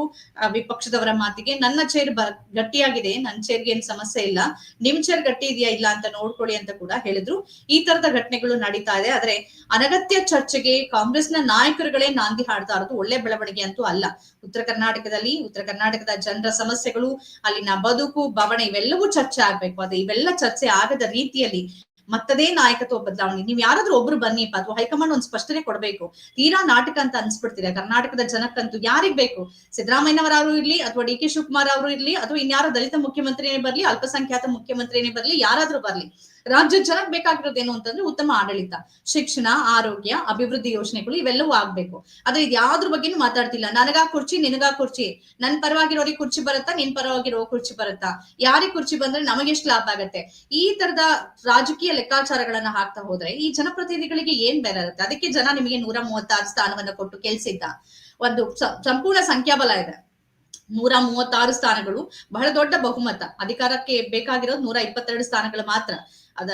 ವಿಪಕ್ಷದವರ ಮಾತಿಗೆ, ನನ್ನ ಚೇರ್ ಗಟ್ಟಿಯಾಗಿದೆ ನನ್ನ ಚೇರ್ಗೆ ಏನ್ ಸಮಸ್ಯೆ ಇಲ್ಲ. ನಿಮ್ ಚೇರ್ ಗಟ್ಟಿ ಇದೆಯಾ ಇಲ್ಲ ಅಂತ ನೋಡ್ಕೊಳ್ಳಿ ಅಂತ ಕೂಡ ಹೇಳಿದ್ರು. ಈ ತರದ ಘಟನೆಗಳು ನಡೀತಾ ಇದೆ. ಆದ್ರೆ ಅನಗತ್ಯ ಚರ್ಚೆಗೆ ಕಾಂಗ್ರೆಸ್ನ ನಾಯಕರುಗಳೇ ನಾಂದಿ ಹಾಡ್ತಾ ಇರೋದು ಒಳ್ಳೆ ಬೆಳವಣಿಗೆ ಅಂತೂ ಅಲ್ಲ. ಉತ್ತರ ಕರ್ನಾಟಕದಲ್ಲಿ, ಉತ್ತರ ಕರ್ನಾಟಕದ ಜನರ ಸಮಸ್ಯೆಗಳು, ಅಲ್ಲಿನ ಬದುಕು, ಬವಣೆ ಇವೆಲ್ಲವೂ ಚರ್ಚೆ ಆಗ್ಬೇಕು. ಅದು ಇವೆಲ್ಲ ಚರ್ಚೆ ಆಗದ ರೀತಿಯಲ್ಲಿ ಮತ್ತದೇ ನಾಯಕತ್ವ ಬದಲಾವಣೆ. ನೀವು ಯಾರಾದ್ರೂ ಒಬ್ರು ಬನ್ನಿಪ್ಪ ಅಥವಾ ಹೈಕಮಾಂಡ್ ಒಂದ್ ಸ್ಪಷ್ಟನೆ ಕೊಡ್ಬೇಕು. ತೀರಾ ನಾಟಕ ಅಂತ ಅನ್ಸ್ಬಿಡ್ತೀರಾ? ಕರ್ನಾಟಕದ ಜನಕ್ಕಂತೂ ಯಾರಿಗ್ ಬೇಕು? ಸಿದ್ದರಾಮಯ್ಯನವರಾದ್ರು ಇರ್ಲಿ, ಅಥವಾ ಡಿ ಕೆ ಶಿವಕುಮಾರ್ ಅವರು ಇರ್ಲಿ, ಅಥವಾ ಇನ್ಯಾರೋ ದಲಿತ ಮುಖ್ಯಮಂತ್ರಿನೇ ಬರ್ಲಿ, ಅಲ್ಪಸಂಖ್ಯಾತ ಮುಖ್ಯಮಂತ್ರಿನೇ ಬರ್ಲಿ, ಯಾರಾದ್ರೂ ಬರ್ಲಿ. ರಾಜ್ಯ ಜನಕ್ಕೆ ಬೇಕಾಗಿರೋದು ಏನು ಅಂತಂದ್ರೆ ಉತ್ತಮ ಆಡಳಿತ, ಶಿಕ್ಷಣ, ಆರೋಗ್ಯ, ಅಭಿವೃದ್ಧಿ ಯೋಜನೆಗಳು ಇವೆಲ್ಲವೂ ಆಗ್ಬೇಕು. ಆದ್ರೆ ಇದ್ಯಾವ್ದ್ರ ಬಗ್ಗೆನೂ ಮಾತಾಡ್ತಿಲ್ಲ. ನನಗಾ ಕುರ್ಚಿ, ನಿನಗಾ ಕುರ್ಚಿ. ನನ್ ಪರವಾಗಿರೋರಿಗೆ ಕುರ್ಚಿ ಬರುತ್ತಾ, ನಿನ್ ಪರವಾಗಿರೋ ಕುರ್ಚಿ ಬರುತ್ತಾ? ಯಾರಿಗೆ ಕುರ್ಚಿ ಬಂದ್ರೆ ನಮಗೆಷ್ಟು ಲಾಭ ಆಗತ್ತೆ? ಈ ತರದ ರಾಜಕೀಯ ಲೆಕ್ಕಾಚಾರಗಳನ್ನ ಹಾಕ್ತಾ ಹೋದ್ರೆ ಈ ಜನಪ್ರತಿನಿಧಿಗಳಿಗೆ ಏನ್ ಬೇರೆ ಇರುತ್ತೆ? ಅದಕ್ಕೆ ಜನ ನಿಮಗೆ ನೂರ ಮೂವತ್ತಾರು ಸ್ಥಾನವನ್ನ ಕೊಟ್ಟು ಕೆಲ್ಸಿದ್ದ ಒಂದು ಸಂಪೂರ್ಣ ಸಂಖ್ಯಾಬಲ ಇದೆ. ನೂರ ಮೂವತ್ತಾರು ಸ್ಥಾನಗಳು ಬಹಳ ದೊಡ್ಡ ಬಹುಮತ. ಅಧಿಕಾರಕ್ಕೆ ಬೇಕಾಗಿರೋದು ನೂರ ಇಪ್ಪತ್ತೆರಡು ಸ್ಥಾನಗಳು ಮಾತ್ರ. ಅದ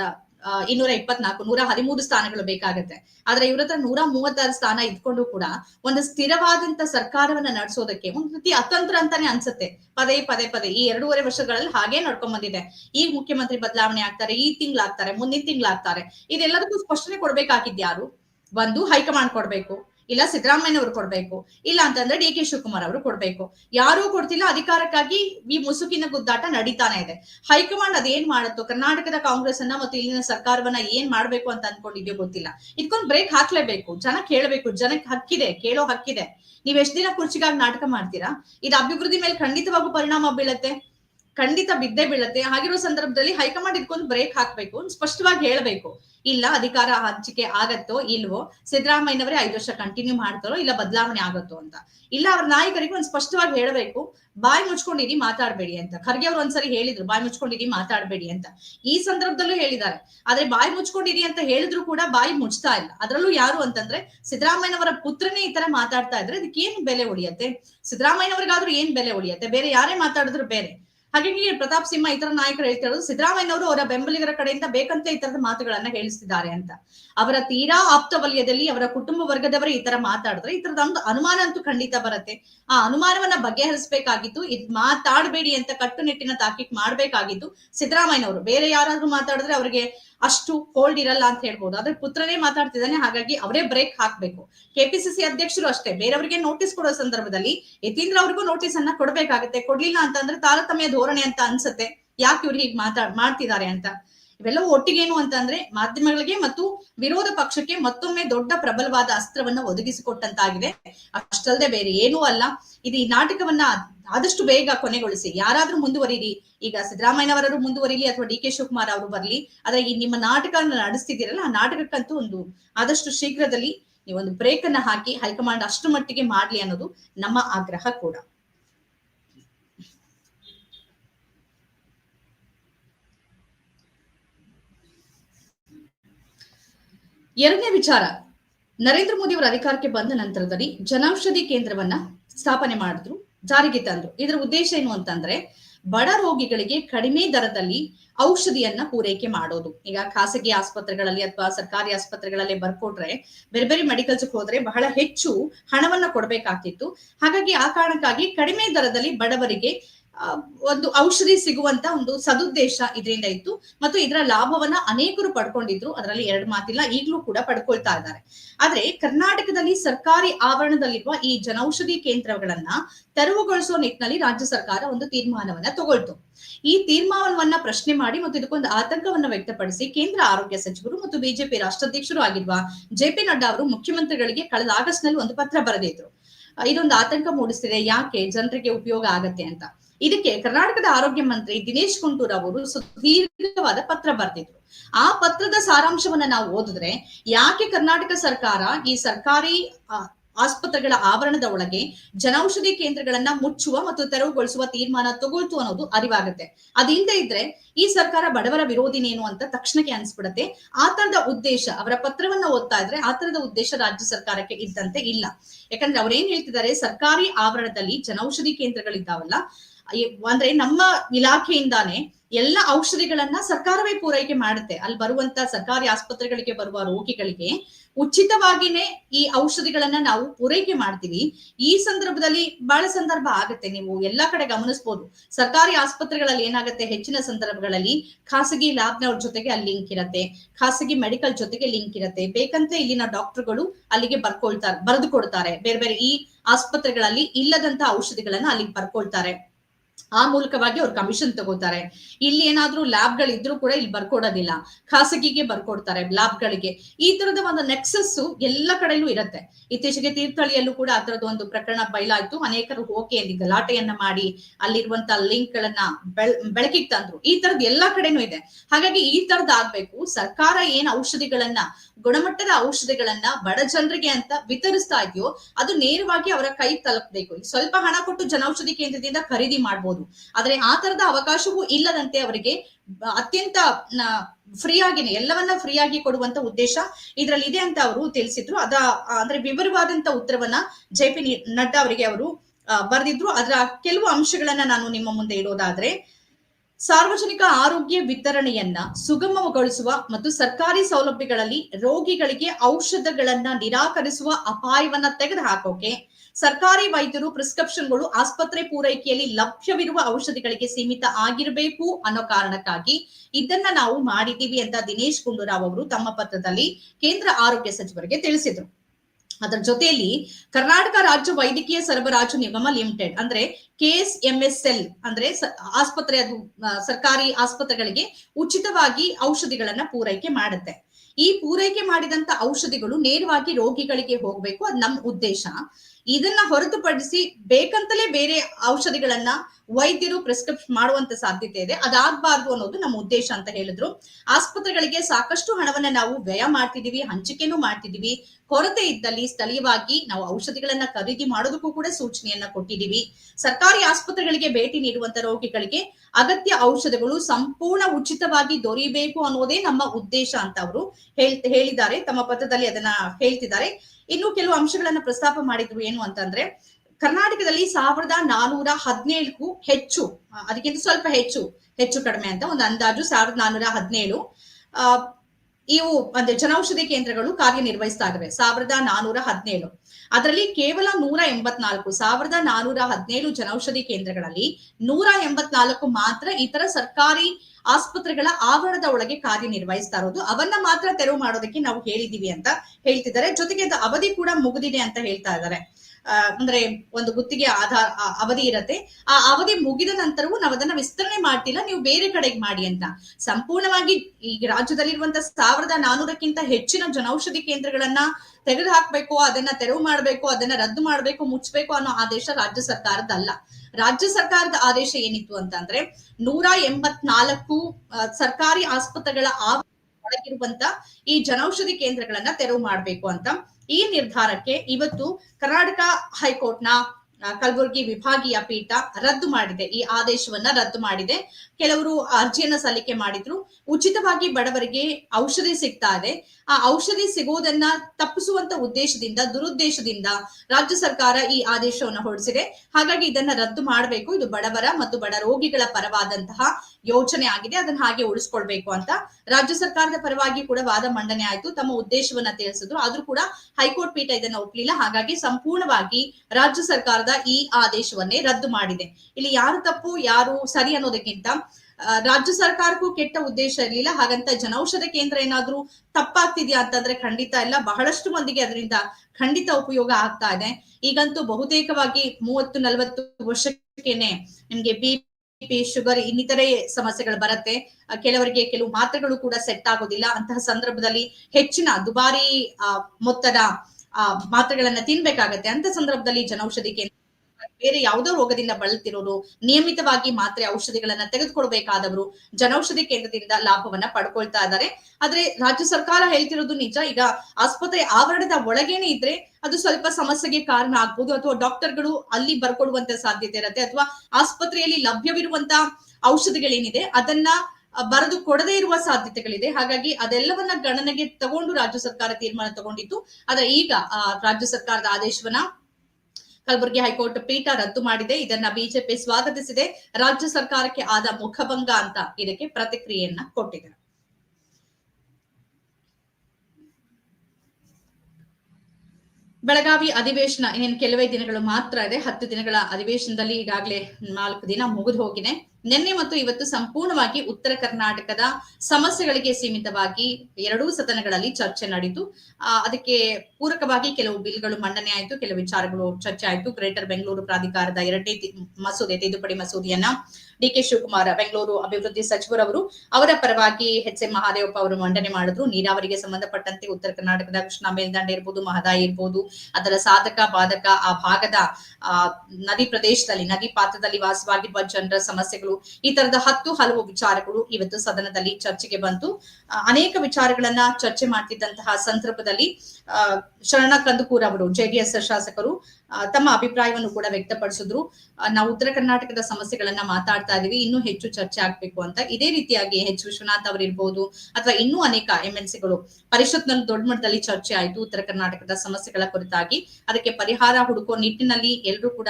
ಇನ್ನೂರ ಇಪ್ಪತ್ನಾಲ್ಕು, ನೂರ ಹದಿಮೂರು ಸ್ಥಾನಗಳು ಬೇಕಾಗತ್ತೆ. ಆದ್ರೆ ಇವ್ರ ಹತ್ರ ನೂರ ಮೂವತ್ತಾರು ಸ್ಥಾನ ಇದ್ಕೊಂಡು ಕೂಡ ಒಂದು ಸ್ಥಿರವಾದಂತ ಸರ್ಕಾರವನ್ನ ನಡೆಸೋದಕ್ಕೆ ಒಂದು ರೀತಿ ಅತಂತ್ರ ಅಂತಾನೆ ಅನ್ಸುತ್ತೆ. ಪದೇ ಪದೇ ಪದೇ ಈ ಎರಡೂವರೆ ವರ್ಷಗಳಲ್ಲಿ ಹಾಗೆ ನಡ್ಕೊಂಡ್ ಬಂದಿದೆ. ಈಗ ಮುಖ್ಯಮಂತ್ರಿ ಬದಲಾವಣೆ ಆಗ್ತಾರೆ, ಈ ತಿಂಗ್ಳಾಗ್ತಾರೆ, ಮುಂದಿನ ತಿಂಗ್ಳಾಗ್ತಾರೆ. ಇದೆಲ್ಲದಕ್ಕೂ ಸ್ಪಷ್ಟನೆ ಕೊಡ್ಬೇಕಾಗಿದ್ಯಾರು ಒಂದು ಹೈಕಮಾಂಡ್ ಕೊಡ್ಬೇಕು. ಇಲ್ಲ ಸಿದ್ದರಾಮಯ್ಯನವರು ಕೊಡ್ಬೇಕು, ಇಲ್ಲ ಅಂತಂದ್ರೆ ಡಿ ಕೆ ಶಿವಕುಮಾರ್ ಅವರು ಕೊಡ್ಬೇಕು. ಯಾರೂ ಕೊಡ್ತಿಲ್ಲ, ಅಧಿಕಾರಕ್ಕಾಗಿ ಈ ಮುಸುಕಿನ ಗುದ್ದಾಟ ನಡೀತಾನೆ ಇದೆ. ಹೈಕಮಾಂಡ್ ಅದೇನ್ ಮಾಡುತ್ತೋ, ಕರ್ನಾಟಕದ ಕಾಂಗ್ರೆಸ್ ಅನ್ನ ಮತ್ತು ಇಲ್ಲಿನ ಸರ್ಕಾರವನ್ನ ಏನ್ ಮಾಡ್ಬೇಕು ಅಂತ ಅನ್ಕೊಂಡಿದ್ಯೋ ಗೊತ್ತಿಲ್ಲ. ಇದಕ್ಕೊಂದು ಬ್ರೇಕ್ ಹಾಕ್ಲೇಬೇಕು, ಜನ ಕೇಳಬೇಕು ಜನಕ್ಕೆ ಹಕ್ಕಿದೆ, ಕೇಳೋ ಹಕ್ಕಿದೆ. ನೀವ್ ಎಷ್ಟ್ ದಿನ ಕುರ್ಚಿಗಾಗಿ ನಾಟಕ ಮಾಡ್ತೀರಾ? ಇದು ಅಭಿವೃದ್ಧಿ ಮೇಲೆ ಖಂಡಿತವಾಗೂ ಪರಿಣಾಮ ಬೀಳತ್ತೆ. ಖಂಡಿತ ಬಿದ್ದೇ ಬೀಳತ್ತೆ. ಹಾಗಿರೋ ಸಂದರ್ಭದಲ್ಲಿ ಹೈಕಮಾಂಡ್ ಇದಕ್ಕೊಂದು ಬ್ರೇಕ್ ಹಾಕ್ಬೇಕು, ಸ್ಪಷ್ಟವಾಗಿ ಹೇಳ್ಬೇಕು. ಇಲ್ಲ, ಅಧಿಕಾರ ಹಂಚಿಕೆ ಆಗತ್ತೋ ಇಲ್ವೋ, ಸಿದ್ದರಾಮಯ್ಯನವರೇ ಐದು ವರ್ಷ ಕಂಟಿನ್ಯೂ ಮಾಡ್ತಾರೋ ಇಲ್ಲ ಬದಲಾವಣೆ ಆಗತ್ತೋ ಅಂತ. ಇಲ್ಲ, ಅವ್ರ ನಾಯಕರಿಗೆ ಒಂದ್ ಸ್ಪಷ್ಟವಾಗಿ ಹೇಳಬೇಕು, ಬಾಯಿ ಮುಚ್ಕೊಂಡಿರಿ, ಮಾತಾಡಬೇಡಿ ಅಂತ. ಖರ್ಗೆ ಅವ್ರು ಒಂದ್ಸರಿ ಹೇಳಿದ್ರು, ಬಾಯಿ ಮುಚ್ಕೊಂಡಿರಿ, ಮಾತಾಡ್ಬೇಡಿ ಅಂತ. ಈ ಸಂದರ್ಭದಲ್ಲೂ ಹೇಳಿದ್ದಾರೆ. ಆದ್ರೆ ಬಾಯಿ ಮುಚ್ಕೊಂಡಿರಿ ಅಂತ ಹೇಳಿದ್ರು ಕೂಡ ಬಾಯಿ ಮುಚ್ತಾ ಇಲ್ಲ. ಅದ್ರಲ್ಲೂ ಯಾರು ಅಂತಂದ್ರೆ, ಸಿದ್ದರಾಮಯ್ಯನವರ ಪುತ್ರನೇ ಈ ತರ ಮಾತಾಡ್ತಾ ಇದ್ರೆ ಅದಕ್ಕೆ ಏನ್ ಬೆಲೆ ಉಳಿಯತ್ತೆ? ಸಿದ್ದರಾಮಯ್ಯನವ್ರಿಗಾದ್ರೂ ಏನ್ ಬೆಲೆ ಉಳಿಯತ್ತೆ? ಬೇರೆ ಯಾರೇ ಮಾತಾಡಿದ್ರು ಬೇರೆ. ಹಾಗಾಗಿ ಪ್ರತಾಪ್ ಸಿಂಹ ಇತರ ನಾಯಕರು ಹೇಳ್ತಿರೋದು ಸಿದ್ದರಾಮಯ್ಯನವರು ಅವರ ಬೆಂಬಲಿಗರ ಕಡೆಯಿಂದ ಬೇಕಂತ ಈ ತರದ ಮಾತುಗಳನ್ನ ಹೇಳಿಸ್ತಿದ್ದಾರೆ ಅಂತ. ಅವರ ತೀರಾ ಆಪ್ತ ವಲಯದಲ್ಲಿ ಅವರ ಕುಟುಂಬ ವರ್ಗದವರೇ ಈ ತರ ಮಾತಾಡಿದ್ರೆ ಈ ತರದ ಒಂದು ಅನುಮಾನ ಅಂತೂ ಖಂಡಿತ ಬರುತ್ತೆ. ಆ ಅನುಮಾನವನ್ನ ಬಗೆಹರಿಸಬೇಕಾಗಿತ್ತು. ಇದ್ ಮಾತಾಡಬೇಡಿ ಅಂತ ಕಟ್ಟುನಿಟ್ಟಿನ ತಾಕೀಟ್ ಮಾಡ್ಬೇಕಾಗಿತ್ತು ಸಿದ್ದರಾಮಯ್ಯನವರು. ಬೇರೆ ಯಾರಾದ್ರೂ ಮಾತಾಡಿದ್ರೆ ಅವರಿಗೆ ಅಷ್ಟು ಕೋಲ್ಡ್ ಇರಲ್ಲ ಅಂತ ಹೇಳ್ಬೋದು. ಆದ್ರೆ ಪುತ್ರನೇ ಮಾತಾಡ್ತಿದ್ದಾನೆ, ಹಾಗಾಗಿ ಅವರೇ ಬ್ರೇಕ್ ಹಾಕ್ಬೇಕು. ಕೆಪಿಸಿಸಿ ಅಧ್ಯಕ್ಷರು ಅಷ್ಟೇ. ಬೇರೆಯವರಿಗೆ ನೋಟಿಸ್ ಕೊಡೋ ಸಂದರ್ಭದಲ್ಲಿ ಯತೀಂದ್ರ ಅವ್ರಿಗೂ ನೋಟಿಸ್ ಅನ್ನ ಕೊಡ್ಬೇಕಾಗುತ್ತೆ. ಕೊಡ್ಲಿಲ್ಲ ಅಂತಂದ್ರೆ ತಾರತಮ್ಯ ಧೋರಣೆ ಅಂತ ಅನ್ಸುತ್ತೆ. ಯಾಕೆ ಇವ್ರು ಹೀಗೆ ಮಾತಾ, ಮಾಡ್ತಿದ್ದಾರೆ ಅಂತ? ಇವೆಲ್ಲವೂ ಒಟ್ಟಿಗೇನು ಅಂತಂದ್ರೆ ಮಾಧ್ಯಮಗಳಿಗೆ ಮತ್ತು ವಿರೋಧ ಪಕ್ಷಕ್ಕೆ ಮತ್ತೊಮ್ಮೆ ದೊಡ್ಡ ಪ್ರಬಲವಾದ ಅಸ್ತ್ರವನ್ನ ಒದಗಿಸಿಕೊಟ್ಟಂತಾಗಿದೆ. ಅಷ್ಟಲ್ಲದೆ ಬೇರೆ ಏನೂ ಅಲ್ಲ. ಇದು ಈ ನಾಟಕವನ್ನ ಆದಷ್ಟು ಬೇಗ ಕೊನೆಗೊಳಿಸಿ. ಯಾರಾದ್ರೂ ಮುಂದುವರಿರಿ. ಈಗ ಸಿದ್ದರಾಮಯ್ಯನವರರು ಮುಂದುವರಿಲಿ ಅಥವಾ ಡಿ ಕೆ ಶಿವಕುಮಾರ್ ಅವರು ಬರಲಿ. ಆದ್ರೆ ಈ ನಿಮ್ಮ ನಾಟಕ ನಡೆಸ್ತಿದ್ದೀರಲ್ಲ, ಆ ನಾಟಕಕ್ಕಂತೂ ಒಂದು ಆದಷ್ಟು ಶೀಘ್ರದಲ್ಲಿ ನೀವೊಂದು ಬ್ರೇಕ್ ಅನ್ನ ಹಾಕಿ ಹೈಕಮಾಂಡ್ ಅಷ್ಟು ಮಟ್ಟಿಗೆ ಮಾಡ್ಲಿ ಅನ್ನೋದು ನಮ್ಮ ಆಗ್ರಹ ಕೂಡ. ಎರಡನೇ ವಿಚಾರ. ನರೇಂದ್ರ ಮೋದಿ ಅವರ ಅಧಿಕಾರಕ್ಕೆ ಬಂದ ನಂತರದಲ್ಲಿ ಜನೌಷಧಿ ಕೇಂದ್ರವನ್ನ ಸ್ಥಾಪನೆ ಮಾಡಿದ್ರು, ಜಾರಿಗೆ ತಂದ್ರು. ಇದರ ಉದ್ದೇಶ ಏನು ಅಂತಂದ್ರೆ, ಬಡ ರೋಗಿಗಳಿಗೆ ಕಡಿಮೆ ದರದಲ್ಲಿ ಔಷಧಿಯನ್ನ ಪೂರೈಕೆ ಮಾಡೋದು. ಈಗ ಖಾಸಗಿ ಆಸ್ಪತ್ರೆಗಳಲ್ಲಿ ಅಥವಾ ಸರ್ಕಾರಿ ಆಸ್ಪತ್ರೆಗಳಲ್ಲಿ ಬರ್ಕೊಟ್ರೆ, ಬೇರೆ ಬೇರೆ ಮೆಡಿಕಲ್ಸ್ ಹೋದ್ರೆ ಬಹಳ ಹೆಚ್ಚು ಹಣವನ್ನ ಕೊಡ್ಬೇಕಾಗ್ತಿತ್ತು. ಹಾಗಾಗಿ ಆ ಕಾರಣಕ್ಕಾಗಿ ಕಡಿಮೆ ದರದಲ್ಲಿ ಬಡವರಿಗೆ ಒಂದು ಔಷಧಿ ಸಿಗುವಂತ ಒಂದು ಸದುದ್ದೇಶ ಇದರಿಂದ ಇತ್ತು. ಮತ್ತು ಇದರ ಲಾಭವನ್ನ ಅನೇಕರು ಪಡ್ಕೊಂಡಿದ್ರು. ಅದರಲ್ಲಿ ಎರಡು ಮಾತಿಲ್ಲ, ಈಗಲೂ ಕೂಡ ಪಡ್ಕೊಳ್ತಾ ಇದ್ದಾರೆ. ಆದ್ರೆ ಕರ್ನಾಟಕದಲ್ಲಿ ಸರ್ಕಾರಿ ಆವರಣದಲ್ಲಿರುವ ಈ ಜನೌಷಧಿ ಕೇಂದ್ರಗಳನ್ನ ತೆರವುಗೊಳಿಸುವ ನಿಟ್ಟಿನಲ್ಲಿ ರಾಜ್ಯ ಸರ್ಕಾರ ಒಂದು ತೀರ್ಮಾನವನ್ನ ತಗೊಳ್ತು. ಈ ತೀರ್ಮಾನವನ್ನ ಪ್ರಶ್ನೆ ಮಾಡಿ ಮತ್ತು ಇದಕ್ಕೊಂದು ಆತಂಕವನ್ನ ವ್ಯಕ್ತಪಡಿಸಿ ಕೇಂದ್ರ ಆರೋಗ್ಯ ಸಚಿವರು ಮತ್ತು ಬಿಜೆಪಿ ರಾಷ್ಟ್ರಾಧ್ಯಕ್ಷರು ಆಗಿರುವ ಜೆ ಪಿ ನಡ್ಡಾ ಅವರು ಮುಖ್ಯಮಂತ್ರಿಗಳಿಗೆ ಕಳೆದ ಆಗಸ್ಟ್ನಲ್ಲಿ ಒಂದು ಪತ್ರ ಬರೆದಿದ್ರು. ಇದೊಂದು ಆತಂಕ ಮೂಡಿಸ್ತಿದೆ. ಯಾಕೆ? ಜನರಿಗೆ ಉಪಯೋಗ ಆಗತ್ತೆ ಅಂತ. ಇದಕ್ಕೆ ಕರ್ನಾಟಕದ ಆರೋಗ್ಯ ಮಂತ್ರಿ ದಿನೇಶ್ ಗುಂಟೂರ್ ಅವರು ಸುದೀರ್ಘವಾದ ಪತ್ರ ಬರೆದಿದ್ರು. ಆ ಪತ್ರದ ಸಾರಾಂಶವನ್ನ ನಾವು ಓದಿದ್ರೆ ಯಾಕೆ ಕರ್ನಾಟಕ ಸರ್ಕಾರ ಈ ಸರ್ಕಾರಿ ಆಸ್ಪತ್ರೆಗಳ ಆವರಣದ ಒಳಗೆ ಜನೌಷಧಿ ಕೇಂದ್ರಗಳನ್ನ ಮುಚ್ಚುವ ಮತ್ತು ತೆರವುಗೊಳಿಸುವ ತೀರ್ಮಾನ ತಗೊಳ್ತು ಅನ್ನೋದು ಅರಿವಾಗುತ್ತೆ. ಅದಿಲ್ಲದೆ ಇದ್ರೆ ಈ ಸರ್ಕಾರ ಬಡವರ ವಿರೋಧಿನೇನು ಅಂತ ತಕ್ಷಣಕ್ಕೆ ಅನ್ಸ್ಬಿಡತ್ತೆ. ಆ ತರದ ಉದ್ದೇಶ, ಅವರ ಪತ್ರವನ್ನ ಓದ್ತಾ ಇದ್ರೆ ಆ ತರದ ಉದ್ದೇಶ ರಾಜ್ಯ ಸರ್ಕಾರಕ್ಕೆ ಇದ್ದಂತೆ ಇಲ್ಲ. ಯಾಕಂದ್ರೆ ಅವ್ರೇನ್ ಹೇಳ್ತಿದ್ದಾರೆ, ಸರ್ಕಾರಿ ಆವರಣದಲ್ಲಿ ಜನೌಷಧಿ ಕೇಂದ್ರಗಳಿದ್ದಾವಲ್ಲ ಅಂದ್ರೆ ನಮ್ಮ ಇಲಾಖೆಯಿಂದಾನೆ ಎಲ್ಲ ಔಷಧಿಗಳನ್ನ ಸರ್ಕಾರವೇ ಪೂರೈಕೆ ಮಾಡುತ್ತೆ. ಅಲ್ಲಿ ಬರುವಂತ ಸರ್ಕಾರಿ ಆಸ್ಪತ್ರೆಗಳಿಗೆ ಬರುವ ರೋಗಿಗಳಿಗೆ ಉಚಿತವಾಗಿನೇ ಈ ಔಷಧಿಗಳನ್ನ ನಾವು ಪೂರೈಕೆ ಮಾಡ್ತೀವಿ. ಈ ಸಂದರ್ಭದಲ್ಲಿ ಬಹಳ ಸಂದರ್ಭ ಆಗುತ್ತೆ. ನೀವು ಎಲ್ಲಾ ಕಡೆ ಗಮನಿಸಬಹುದು ಸರ್ಕಾರಿ ಆಸ್ಪತ್ರೆಗಳಲ್ಲಿ ಏನಾಗುತ್ತೆ? ಹೆಚ್ಚಿನ ಸಂದರ್ಭಗಳಲ್ಲಿ ಖಾಸಗಿ ಲ್ಯಾಬ್ನವ್ರ ಜೊತೆಗೆ ಅಲ್ಲಿ ಲಿಂಕ್ ಇರತ್ತೆ. ಖಾಸಗಿ ಮೆಡಿಕಲ್ ಜೊತೆಗೆ ಲಿಂಕ್ ಇರತ್ತೆ. ಬೇಕಂತ ಇಲ್ಲಿನ ಡಾಕ್ಟರ್ಗಳು ಅಲ್ಲಿಗೆ ಬರ್ಕೊಳ್ತಾರೆ, ಬರೆದು ಕೊಡ್ತಾರೆ. ಬೇರೆ ಬೇರೆ ಈ ಆಸ್ಪತ್ರೆಗಳಲ್ಲಿ ಇಲ್ಲದಂತ ಔಷಧಿಗಳನ್ನ ಅಲ್ಲಿಗೆ ಬರ್ಕೊಳ್ತಾರೆ. ಆ ಮೂಲಕವಾಗಿ ಅವ್ರು ಕಮಿಷನ್ ತಗೋತಾರೆ. ಇಲ್ಲಿ ಏನಾದ್ರೂ ಲ್ಯಾಬ್ ಗಳಿದ್ರು ಕೂಡ ಇಲ್ಲಿ ಬರ್ಕೊಡೋದಿಲ್ಲ. ಖಾಸಗಿಗೆ ಬರ್ಕೊಡ್ತಾರೆ ಲ್ಯಾಬ್ ಗಳಿಗೆ. ಈ ತರದ ಒಂದು ನೆಕ್ಸಸ್ ಎಲ್ಲ ಕಡೆಯಲ್ಲೂ ಇರತ್ತೆ. ಇತ್ತೀಚೆಗೆ ತೀರ್ಥಹಳ್ಳಿಯಲ್ಲೂ ಕೂಡ ಆ ಒಂದು ಪ್ರಕರಣ ಬಯಲಾಯ್ತು. ಅನೇಕರು ಹೋಗಿ ಅಲ್ಲಿ ಗಲಾಟೆಯನ್ನ ಮಾಡಿ ಅಲ್ಲಿರುವಂತ ಲಿಂಕ್ ಗಳನ್ನ ಬೆಳ್, ಬೆಳಕಿಗೆ ತಂದ್ರು. ಈ ತರದ್ ಎಲ್ಲಾ ಕಡೆನೂ ಇದೆ. ಹಾಗಾಗಿ ಈ ತರದ್ ಆಗ್ಬೇಕು. ಸರ್ಕಾರ ಏನ್ ಔಷಧಿಗಳನ್ನ, ಗುಣಮಟ್ಟದ ಔಷಧಿಗಳನ್ನ ಬಡ ಜನರಿಗೆ ಅಂತ ವಿತರಿಸ್ತಾ ಇದೆಯೋ, ಅದು ನೇರವಾಗಿ ಅವರ ಕೈ ತಲುಪಬೇಕು. ಸ್ವಲ್ಪ ಹಣ ಕೊಟ್ಟು ಜನೌಷಧಿ ಕೇಂದ್ರದಿಂದ ಖರೀದಿ ಮಾಡ್ಬೋದು ಆದ್ರೆ ಆ ತರದ ಅವಕಾಶವೂ ಇಲ್ಲದಂತೆ ಅವರಿಗೆ ಅತ್ಯಂತ ಫ್ರೀ ಎಲ್ಲವನ್ನ ಫ್ರೀ ಆಗಿ ಕೊಡುವಂತ ಉದ್ದೇಶ ಇದ್ರಲ್ಲಿ ಇದೆ ಅಂತ ಅವರು ತಿಳಿಸಿದ್ರು. ಅದ, ಅಂದ್ರೆ ವಿವರವಾದಂತ ಉತ್ತರವನ್ನ ಜೆ ಪಿ ನಡ್ಡಾ ಅವರಿಗೆ ಅವರು ಬರೆದಿದ್ರು. ಅದರ ಕೆಲವು ಅಂಶಗಳನ್ನ ನಾನು ನಿಮ್ಮ ಮುಂದೆ ಇಡೋದಾದ್ರೆ, ಸಾರ್ವಜನಿಕ ಆರೋಗ್ಯ ವಿತರಣೆಯನ್ನ ಸುಗಮಗೊಳಿಸುವ ಮತ್ತು ಸರ್ಕಾರಿ ಸೌಲಭ್ಯಗಳಲ್ಲಿ ರೋಗಿಗಳಿಗೆ ಔಷಧಗಳನ್ನ ನಿರಾಕರಿಸುವ ಅಪಾಯವನ್ನ ತೆಗೆದುಹಾಕೋಕೆ ಸರ್ಕಾರಿ ವೈದ್ಯರು ಪ್ರಿಸ್ಕ್ರಿಪ್ಷನ್ಗಳು ಆಸ್ಪತ್ರೆ ಪೂರೈಕೆಯಲ್ಲಿ ಲಭ್ಯವಿರುವ ಔಷಧಿಗಳಿಗೆ ಸೀಮಿತ ಆಗಿರಬೇಕು ಅನ್ನೋ ಕಾರಣಕ್ಕಾಗಿ ಇದನ್ನ ನಾವು ಮಾಡಿದ್ದೀವಿ ಅಂತ ದಿನೇಶ್ ಗುಂಡೂರಾವ್ ಅವರು ತಮ್ಮ ಪತ್ರದಲ್ಲಿ ಕೇಂದ್ರ ಆರೋಗ್ಯ ಸಚಿವರಿಗೆ ತಿಳಿಸಿದ್ರು. ಅದರ ಜೊತೆಯಲ್ಲಿ ಕರ್ನಾಟಕ ರಾಜ್ಯ ವೈದ್ಯಕೀಯ ಸರಬರಾಜು ನಿಗಮ ಲಿಮಿಟೆಡ್ ಅಂದ್ರೆ ಕೆಎಸ್ಎಂಎಸ್ಎಲ್ ಅಂದ್ರೆ ಆಸ್ಪತ್ರೆ ಅದು ಸರ್ಕಾರಿ ಆಸ್ಪತ್ರೆಗಳಿಗೆ ಉಚಿತವಾಗಿ ಔಷಧಿಗಳನ್ನ ಪೂರೈಕೆ ಮಾಡುತ್ತೆ. ಈ ಪೂರೈಕೆ ಮಾಡಿದಂತ ಔಷಧಿಗಳು ನೇರವಾಗಿ ರೋಗಿಗಳಿಗೆ ಹೋಗ್ಬೇಕು. ಅದ್ ನಮ್ ಉದ್ದೇಶ. ಇದನ್ನ ಹೊರತುಪಡಿಸಿ ಬೇಕಂತಲೇ ಬೇರೆ ಔಷಧಿಗಳನ್ನ ವೈದ್ಯರು ಪ್ರಿಸ್ಕ್ರಿಪ್ ಮಾಡುವಂತ ಸಾಧ್ಯತೆ ಇದೆ. ಅದಾಗಬಾರ್ದು ಅನ್ನೋದು ನಮ್ಮ ಉದ್ದೇಶ ಅಂತ ಹೇಳಿದ್ರು. ಆಸ್ಪತ್ರೆಗಳಿಗೆ ಸಾಕಷ್ಟು ಹಣವನ್ನ ನಾವು ವ್ಯಯ ಮಾಡ್ತಿದೀವಿ, ಹಂಚಿಕೆನೂ ಮಾಡ್ತಿದೀವಿ. ಕೊರತೆ ಇದ್ದಲ್ಲಿ ಸ್ಥಳೀಯವಾಗಿ ನಾವು ಔಷಧಿಗಳನ್ನ ಖರೀದಿ ಮಾಡೋದಕ್ಕೂ ಕೂಡ ಸೂಚನೆಯನ್ನ ಕೊಟ್ಟಿದೀವಿ. ಸರ್ಕಾರಿ ಆಸ್ಪತ್ರೆಗಳಿಗೆ ಭೇಟಿ ನೀಡುವಂತ ರೋಗಿಗಳಿಗೆ ಅಗತ್ಯ ಔಷಧಗಳು ಸಂಪೂರ್ಣ ಉಚಿತವಾಗಿ ದೊರೆಯಬೇಕು ಅನ್ನೋದೇ ನಮ್ಮ ಉದ್ದೇಶ ಅಂತ ಅವರು ಹೇಳ್ ಹೇಳಿದ್ದಾರೆ. ತಮ್ಮ ಪತ್ರದಲ್ಲಿ ಅದನ್ನ ಹೇಳ್ತಿದ್ದಾರೆ. ಇನ್ನು ಕೆಲವು ಅಂಶಗಳನ್ನ ಪ್ರಸ್ತಾಪ ಮಾಡಿದ್ರು ಏನು ಅಂತಂದ್ರೆ, ಕರ್ನಾಟಕದಲ್ಲಿ ಸಾವಿರದ ನಾನೂರ ಹದಿನೇಳಕ್ಕೂ ಹೆಚ್ಚು ಅದಕ್ಕಿಂತ ಸ್ವಲ್ಪ ಹೆಚ್ಚು ಹೆಚ್ಚು ಕಡಿಮೆ ಅಂತ ಒಂದು ಅಂದಾಜು ಸಾವಿರದ ನಾನೂರ ಹದಿನೇಳು ಇವು ಅಂದ್ರೆ ಜನೌಷಧಿ ಕೇಂದ್ರಗಳು ಕಾರ್ಯನಿರ್ವಹಿಸ್ತಾ ಇದಾವೆ, ಸಾವಿರದ ನಾನೂರ ಹದಿನೇಳು. ಅದರಲ್ಲಿ ಕೇವಲ ನೂರ ಎಂಬತ್ನಾಲ್ಕು, ಸಾವಿರದ ನಾನೂರ ಹದಿನೇಳು ಜನೌಷಧಿ ಕೇಂದ್ರಗಳಲ್ಲಿ ನೂರ ಎಂಬತ್ನಾಲ್ಕು ಮಾತ್ರ ಇತರ ಸರ್ಕಾರಿ ಆಸ್ಪತ್ರೆಗಳ ಆವರಣದ ಒಳಗೆ ಕಾರ್ಯನಿರ್ವಹಿಸ್ತಾ ಇರೋದು. ಅವನ್ನ ಮಾತ್ರ ತೆರವು ಮಾಡೋದಕ್ಕೆ ನಾವು ಹೇಳಿದೀವಿ ಅಂತ ಹೇಳ್ತಿದ್ದಾರೆ. ಜೊತೆಗೆ ಅದು ಅವಧಿ ಕೂಡ ಮುಗಿದಿದೆ ಅಂತ ಹೇಳ್ತಾ ಇದ್ದಾರೆ. ಅಂದ್ರೆ ಒಂದು ಗುತ್ತಿಗೆ ಆಧಾರ ಆ, ಅವಧಿ ಇರತ್ತೆ. ಆ ಅವಧಿ ಮುಗಿದ ನಂತರವೂ ನಾವು ಅದನ್ನ ವಿಸ್ತರಣೆ ಮಾಡ್ತಿಲ್ಲ ನೀವು ಬೇರೆ ಕಡೆಗೆ ಮಾಡಿ ಅಂತ. ಸಂಪೂರ್ಣವಾಗಿ ಈಗ ರಾಜ್ಯದಲ್ಲಿರುವಂತ ಸಾವಿರದ ನಾನೂರಕ್ಕಿಂತ ಹೆಚ್ಚಿನ ಜನೌಷಧಿ ಕೇಂದ್ರಗಳನ್ನ ತೆಗೆದು ಹಾಕ್ಬೇಕು ಅದನ್ನ ತೆರವು ಮಾಡ್ಬೇಕು ಅದನ್ನ ರದ್ದು ಮಾಡ್ಬೇಕು ಮುಚ್ಚಬೇಕು ಅನ್ನೋ ಆದೇಶ ರಾಜ್ಯ ಸರ್ಕಾರದಲ್ಲ. ರಾಜ್ಯ ಸರ್ಕಾರದ ಆದೇಶ ಏನಿತ್ತು ಅಂತಂದ್ರೆ ನೂರ ಎಂಬತ್ನಾಲ್ಕು ಆ, ಸರ್ಕಾರಿ ಆಸ್ಪತ್ರೆಗಳ ಆವ ಒಳಗಿರುವಂತ ಈ ಜನೌಷಧಿ ಕೇಂದ್ರಗಳನ್ನ ತೆರವು ಮಾಡ್ಬೇಕು ಅಂತ ಈ ನಿರ್ಧಾರಕ್ಕೆ ಇವತ್ತು ಕರ್ನಾಟಕ ಹೈಕೋರ್ಟ್ನ ಆ, ಕಲಬುರಗಿ ವಿಭಾಗೀಯ ಪೀಠ ರದ್ದು ಮಾಡಿದೆ. ಈ ಆದೇಶವನ್ನ ರದ್ದು ಮಾಡಿದೆ. ಕೆಲವರು ಅರ್ಜಿಯನ್ನ ಸಲ್ಲಿಕೆ ಮಾಡಿದ್ರು. ಉಚಿತವಾಗಿ ಬಡವರಿಗೆ ಔಷಧಿ ಸಿಗ್ತಾ ಇದೆ. ಆ ಔಷಧಿ ಸಿಗೋದನ್ನ ತಪ್ಪಿಸುವಂತ ಉದ್ದೇಶದಿಂದ, ದುರುದ್ದೇಶದಿಂದ ರಾಜ್ಯ ಸರ್ಕಾರ ಈ ಆದೇಶವನ್ನು ಹೊರಡಿಸಿದೆ. ಹಾಗಾಗಿ ಇದನ್ನ ರದ್ದು ಮಾಡಬೇಕು. ಇದು ಬಡವರ ಮತ್ತು ಬಡ ರೋಗಿಗಳ ಪರವಾದಂತಹ ಯೋಜನೆ ಆಗಿದೆ. ಅದನ್ನ ಹಾಗೆ ಉಳಿಸ್ಕೊಳ್ಬೇಕು ಅಂತ. ರಾಜ್ಯ ಸರ್ಕಾರದ ಪರವಾಗಿ ಕೂಡ ವಾದ ಮಂಡನೆ ಆಯಿತು. ತಮ್ಮ ಉದ್ದೇಶವನ್ನ ತಿಳಿಸಿದ್ರು. ಆದ್ರೂ ಕೂಡ ಹೈಕೋರ್ಟ್ ಪೀಠ ಇದನ್ನ ಒಪ್ಪಲಿಲ್ಲ ಹಾಗಾಗಿ ಸಂಪೂರ್ಣವಾಗಿ ರಾಜ್ಯ ಸರ್ಕಾರದ ಈ ಆದೇಶವನ್ನೇ ರದ್ದು ಮಾಡಿದೆ. ಇಲ್ಲಿ ಯಾರು ತಪ್ಪು, ಯಾರು ಸರಿ ಅನ್ನೋದಕ್ಕಿಂತ ರಾಜ್ಯ ಸರ್ಕಾರಕ್ಕೂ ಕೆಟ್ಟ ಉದ್ದೇಶ ಇರಲಿಲ್ಲ. ಹಾಗಂತ ಜನೌಷಧ ಕೇಂದ್ರ ಏನಾದ್ರೂ ತಪ್ಪಾಗ್ತಿದ್ಯಾ ಅಂತಂದ್ರೆ ಖಂಡಿತ ಇಲ್ಲ. ಬಹಳಷ್ಟು ಮಂದಿಗೆ ಅದರಿಂದ ಖಂಡಿತ ಉಪಯೋಗ ಆಗ್ತಾ ಇದೆ. ಈಗಂತೂ ಬಹುತೇಕವಾಗಿ ಮೂವತ್ತು, ನಲವತ್ತು ವರ್ಷಕ್ಕೇನೆ ನಿಮ್ಗೆ ಬಿ ಪಿ ಶುಗರ್ ಇನ್ನಿತರೆ ಸಮಸ್ಯೆಗಳು ಬರುತ್ತೆ. ಕೆಲವರಿಗೆ ಕೆಲವು ಮಾತ್ರೆಗಳು ಕೂಡ ಸೆಟ್ ಆಗೋದಿಲ್ಲ. ಅಂತಹ ಸಂದರ್ಭದಲ್ಲಿ ಹೆಚ್ಚಿನ ದುಬಾರಿ ಮೊತ್ತದ, ಆ, ಮಾತ್ರೆಗಳನ್ನ ತಿನ್ಬೇಕಾಗತ್ತೆ. ಅಂತ ಸಂದರ್ಭದಲ್ಲಿ ಜನೌಷಧಿ ಕೇಂದ್ರ ಬೇರೆ ಯಾವುದೋ ರೋಗದಿಂದ ಬಳಲ್ತಿರೋರು, ನಿಯಮಿತವಾಗಿ ಮಾತ್ರೆ ಔಷಧಿಗಳನ್ನ ತೆಗೆದುಕೊಳ್ಬೇಕಾದವರು ಜನೌಷಧಿ ಕೇಂದ್ರದಿಂದ ಲಾಭವನ್ನ ಪಡ್ಕೊಳ್ತಾ ಇದ್ದಾರೆ. ಆದ್ರೆ ರಾಜ್ಯ ಸರ್ಕಾರ ಹೇಳ್ತಿರೋದು ನಿಜ. ಈಗ ಆಸ್ಪತ್ರೆ ಆವರಣದ ಒಳಗೇನೆ ಇದ್ರೆ ಅದು ಸ್ವಲ್ಪ ಸಮಸ್ಯೆಗೆ ಕಾರಣ ಆಗ್ಬೋದು. ಅಥವಾ ಡಾಕ್ಟರ್ಗಳು ಅಲ್ಲಿ ಬರ್ಕೊಡುವಂತ ಸಾಧ್ಯತೆ ಇರುತ್ತೆ. ಅಥವಾ ಆಸ್ಪತ್ರೆಯಲ್ಲಿ ಲಭ್ಯವಿರುವಂತ ಔಷಧಿಗಳೇನಿದೆ, ಅದನ್ನ ಬರೆದು ಕೊಡದೇ ಇರುವ ಸಾಧ್ಯತೆಗಳಿದೆ. ಹಾಗಾಗಿ ಅದೆಲ್ಲವನ್ನ ಗಣನೆಗೆ ತಗೊಂಡು ರಾಜ್ಯ ಸರ್ಕಾರ ತೀರ್ಮಾನ ತಗೊಂಡಿತ್ತು. ಆದ್ರೆ ಈಗ ರಾಜ್ಯ ಸರ್ಕಾರದ ಆದೇಶವನ್ನ ಕಲಬುರಗಿ ಹೈಕೋರ್ಟ್ ಪೀಠ ರದ್ದು ಮಾಡಿದೆ. ಇದನ್ನ ಬಿಜೆಪಿ ಸ್ವಾಗತಿಸಿದೆ. ರಾಜ್ಯ ಸರ್ಕಾರಕ್ಕೆ ಆದ ಮುಖಭಂಗ ಅಂತ ಇದಕ್ಕೆ ಪ್ರತಿಕ್ರಿಯೆಯನ್ನ ಕೊಟ್ಟಿದ್ದಾರೆ. ಬೆಳಗಾವಿ ಅಧಿವೇಶನ ಇನ್ನೇನು ಕೆಲವೇ ದಿನಗಳು ಮಾತ್ರ ಇದೆ. ಹತ್ತು ದಿನಗಳ ಅಧಿವೇಶನದಲ್ಲಿ ಈಗಾಗಲೇ ನಾಲ್ಕು ದಿನ ಮುಗಿದು ಹೋಗಿದೆ. ನಿನ್ನೆ ಮತ್ತು ಇವತ್ತು ಸಂಪೂರ್ಣವಾಗಿ ಉತ್ತರ ಕರ್ನಾಟಕದ ಸಮಸ್ಯೆಗಳಿಗೆ ಸೀಮಿತವಾಗಿ ಎರಡೂ ಸದನಗಳಲ್ಲಿ ಚರ್ಚೆ ನಡೆಯಿತು ಅದಕ್ಕೆ ಪೂರಕವಾಗಿ ಕೆಲವು ಬಿಲ್ಗಳು ಮಂಡನೆ ಆಯಿತು, ಕೆಲವು ವಿಚಾರಗಳು ಚರ್ಚೆ ಆಯಿತು. ಗ್ರೇಟರ್ ಬೆಂಗಳೂರು ಪ್ರಾಧಿಕಾರದ ಎರಡನೇ ಮಸೂದೆ, ತಿದ್ದುಪಡಿ ಮಸೂದೆಯನ್ನ ಡಿ ಕೆ ಶಿವಕುಮಾರ್, ಬೆಂಗಳೂರು ಅಭಿವೃದ್ಧಿ ಸಚಿವರವರು ಅವರ ಪರವಾಗಿ ಎಚ್ ಎಂ ಮಹಾದೇವಪ್ಪ ಅವರು ಮಂಡನೆ ಮಾಡಿದ್ರು. ನೀರಾವರಿಗೆ ಸಂಬಂಧಪಟ್ಟಂತೆ ಉತ್ತರ ಕರ್ನಾಟಕದ ಕೃಷ್ಣಾ ಮೇಲ್ದಂಡೆ ಇರ್ಬೋದು, ಮಹದಾಯಿ ಇರ್ಬೋದು, ಅದರ ಸಾಧಕ, ಬಾಧಕ, ಆ ಭಾಗದ, ಆ, ನದಿ ಪ್ರದೇಶದಲ್ಲಿ, ನದಿ ಪಾತ್ರದಲ್ಲಿ ವಾಸವಾಗಿರುವ ಜನರ ಸಮಸ್ಯೆಗಳು, ಈ ತರದ ಹತ್ತು ಹಲವು ವಿಚಾರಗಳು ಇವತ್ತು ಸದನದಲ್ಲಿ ಚರ್ಚೆಗೆ ಬಂತು. ಅನೇಕ ವಿಚಾರಗಳನ್ನ ಚರ್ಚೆ ಮಾಡ್ತಿದ್ದಂತಹ ಸಂದರ್ಭದಲ್ಲಿ ಶರಣ ಕಂದಕೂರ್ ಅವರು, ಜೆಡಿಎಸ್ ಶಾಸಕರು ತಮ್ಮ ಅಭಿಪ್ರಾಯವನ್ನು ಕೂಡ ವ್ಯಕ್ತಪಡಿಸಿದ್ರು. ನಾವು ಉತ್ತರ ಕರ್ನಾಟಕದ ಸಮಸ್ಯೆಗಳನ್ನ ಮಾತಾಡ್ತಾ ಇದೀವಿ, ಇನ್ನೂ ಹೆಚ್ಚು ಚರ್ಚೆ ಆಗ್ಬೇಕು ಅಂತ. ಇದೇ ರೀತಿಯಾಗಿ ಎಚ್ ವಿಶ್ವನಾಥ್ ಅವರಿರ್ಬೋದು, ಅಥವಾ ಇನ್ನೂ ಅನೇಕ ಎಂ ಎನ್ ಸಿಗಳು, ಪರಿಷತ್ನಲ್ಲಿ ದೊಡ್ಡ ಮಟ್ಟದಲ್ಲಿ ಚರ್ಚೆ ಆಯಿತು ಉತ್ತರ ಕರ್ನಾಟಕದ ಸಮಸ್ಯೆಗಳ ಕುರಿತಾಗಿ. ಅದಕ್ಕೆ ಪರಿಹಾರ ಹುಡುಕೋ ನಿಟ್ಟಿನಲ್ಲಿ ಎಲ್ಲರೂ ಕೂಡ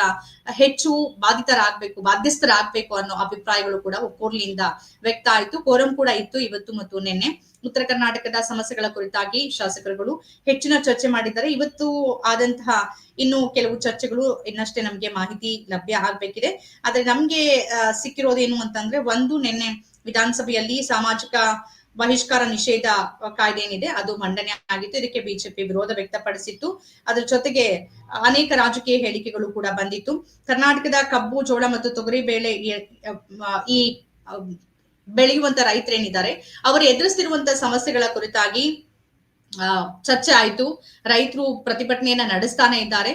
ಹೆಚ್ಚು ಬಾಧಿತರಾಗಬೇಕು, ಬಾಧ್ಯಸ್ಥರಾಗಬೇಕು ಅನ್ನೋ ಅಭಿಪ್ರಾಯಗಳು ಕೂಡ ಒಕ್ಕೊರ್ಲಿಂದ ವ್ಯಕ್ತ ಆಯಿತು. ಕೋರಂ ಕೂಡ ಇತ್ತು ಇವತ್ತು ಮತ್ತು ನಿನ್ನೆ. ಉತ್ತರ ಕರ್ನಾಟಕದ ಸಮಸ್ಯೆಗಳ ಕುರಿತಾಗಿ ಶಾಸಕರುಗಳು ಹೆಚ್ಚಿನ ಚರ್ಚೆ ಮಾಡಿದ್ದಾರೆ. ಇವತ್ತು ಆದಂತಹ ಇನ್ನು ಕೆಲವು ಚರ್ಚೆಗಳು ಇನ್ನಷ್ಟೇ ನಮ್ಗೆ ಮಾಹಿತಿ ಲಭ್ಯ ಆಗ್ಬೇಕಿದೆ. ಆದ್ರೆ ನಮ್ಗೆ ಸಿಕ್ಕಿರೋದೇನು ಅಂತಂದ್ರೆ ಒಂದು ನಿನ್ನೆ ವಿಧಾನಸಭೆಯಲ್ಲಿ ಸಾಮಾಜಿಕ ಬಹಿಷ್ಕಾರ ನಿಷೇಧ ಕಾಯ್ದೆ ಏನಿದೆ ಅದು ಮಂಡನೆ ಆಗಿತ್ತು. ಇದಕ್ಕೆ ಬಿಜೆಪಿ ವಿರೋಧ ವ್ಯಕ್ತಪಡಿಸಿತ್ತು. ಅದ್ರ ಜೊತೆಗೆ ಅನೇಕ ರಾಜಕೀಯ ಹೇಳಿಕೆಗಳು ಕೂಡ ಬಂದಿತ್ತು. ಕರ್ನಾಟಕದ ಕಬ್ಬು, ಜೋಳ ಮತ್ತು ತೊಗರಿ ಬೇಳೆ ಈ- ಬೆಳೆಯುವಂತ ರೈತರೇನಿದ್ದಾರೆ ಅವರು ಎದುರಿಸ್ತಿರುವಂತ ಸಮಸ್ಯೆಗಳ ಕುರಿತಾಗಿ ಚರ್ಚೆ ಆಯ್ತು. ರೈತರು ಪ್ರತಿಭಟನೆಯನ್ನ ನಡೆಸ್ತಾನೆ ಇದ್ದಾರೆ.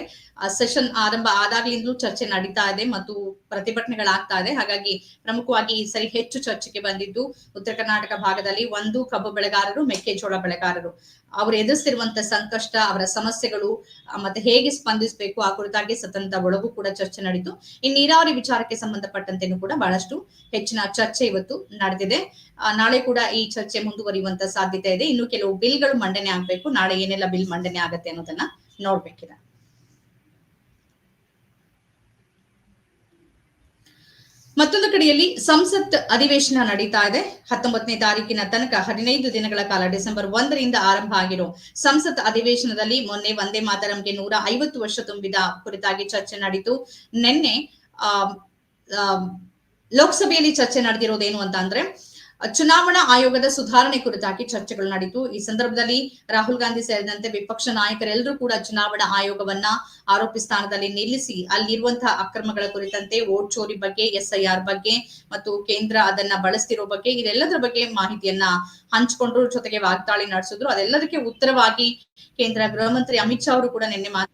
ಸೆಷನ್ ಆರಂಭ ಆದಾಗ್ಲಿಂದಲೂ ಚರ್ಚೆ ನಡೀತಾ ಇದೆ ಮತ್ತು ಪ್ರತಿಭಟನೆಗಳಾಗ್ತಾ ಇದೆ. ಹಾಗಾಗಿ ಪ್ರಮುಖವಾಗಿ ಈ ಸರಿ ಹೆಚ್ಚು ಚರ್ಚೆಗೆ ಬಂದಿದ್ದು ಉತ್ತರ ಕರ್ನಾಟಕ ಭಾಗದಲ್ಲಿ ಒಂದು ಕಬ್ಬು ಬೆಳೆಗಾರರು ಮೆಕ್ಕೆಜೋಳ ಬೆಳೆಗಾರರು. ಅವರು ಎದುರಿಸಿರುವಂತಹ ಸಂಕಷ್ಟ ಅವರ ಸಮಸ್ಯೆಗಳು ಮತ್ತೆ ಹೇಗೆ ಸ್ಪಂದಿಸಬೇಕು ಆ ಕುರಿತಾಗಿ ಸತಂತ ಒಳಗೂ ಕೂಡ ಚರ್ಚೆ ನಡೆಯಿತು ಈ ನೀರಾವರಿ ವಿಚಾರಕ್ಕೆ ಸಂಬಂಧಪಟ್ಟಂತೆನೂ ಕೂಡ ಬಹಳಷ್ಟು ಹೆಚ್ಚಿನ ಚರ್ಚೆ ಇವತ್ತು ನಡೆದಿದೆ. ಆ, ನಾಳೆ ಕೂಡ ಈ ಚರ್ಚೆ ಮುಂದುವರಿಯುವಂತ ಸಾಧ್ಯತೆ ಇದೆ. ಇನ್ನು ಕೆಲವು ಬಿಲ್ಗಳು ಮಂಡನೆ ಆಗ್ಬೇಕು. ನಾಳೆ ಏನೆಲ್ಲ ಬಿಲ್ ಮಂಡನೆ ಆಗತ್ತೆ ಅನ್ನೋದನ್ನ ನೋಡ್ಬೇಕಿದೆ. ಮತ್ತೊಂದು ಕಡೆಯಲ್ಲಿ ಸಂಸತ್ ಅಧಿವೇಶನ ನಡೀತಾ ಇದೆ. ಹತ್ತೊಂಬತ್ತನೇ ತಾರೀಕಿನ ತನಕ ಹದಿನೈದು ದಿನಗಳ ಕಾಲ ಡಿಸೆಂಬರ್ ಒಂದರಿಂದ ಆರಂಭ ಆಗಿರೋ ಸಂಸತ್ ಅಧಿವೇಶನದಲ್ಲಿ ಮೊನ್ನೆ ವಂದೇ ಮಾತರಂಗೆ ನೂರ ಐವತ್ತು ವರ್ಷ ತುಂಬಿದ ಕುರಿತಾಗಿ ಚರ್ಚೆ ನಡೀತು. ನಿನ್ನೆ, ಆ ಲೋಕಸಭೆಯಲ್ಲಿ ಚರ್ಚೆ ನಡೆದಿರೋದೇನು ಅಂತ ಅಂದ್ರೆ ಚುನಾವಣಾ ಆಯೋಗದ ಸುಧಾರಣೆ ಕುರಿತಾಗಿ ಚರ್ಚೆಗಳು ನಡೀತು ಈ ಸಂದರ್ಭದಲ್ಲಿ ರಾಹುಲ್ ಗಾಂಧಿ ಸೇರಿದಂತೆ ವಿಪಕ್ಷ ನಾಯಕರೆಲ್ಲರೂ ಕೂಡ ಚುನಾವಣಾ ಆಯೋಗವನ್ನ ಆರೋಪಿ ಸ್ಥಾನದಲ್ಲಿ ನಿಲ್ಲಿಸಿ, ಅಲ್ಲಿರುವಂತಹ ಅಕ್ರಮಗಳ ಕುರಿತಂತೆ ವೋಟ್ ಚೋರಿ ಬಗ್ಗೆ, ಎಸ್ಐಆರ್ ಬಗ್ಗೆ ಮತ್ತು ಕೇಂದ್ರ ಅದನ್ನ ಬಳಸ್ತಿರೋ ಬಗ್ಗೆ, ಇದೆಲ್ಲದರ ಬಗ್ಗೆ ಮಾಹಿತಿಯನ್ನ ಹಂಚಿಕೊಂಡ್ರು ಜೊತೆಗೆ ವಾಗ್ದಾಳಿ ನಡೆಸಿದ್ರು. ಅದೆಲ್ಲದಕ್ಕೆ ಉತ್ತರವಾಗಿ ಕೇಂದ್ರ ಗೃಹ ಮಂತ್ರಿ ಅಮಿತ್ ಶಾ ಅವರು ಕೂಡ ನಿನ್ನೆ ಮಾತು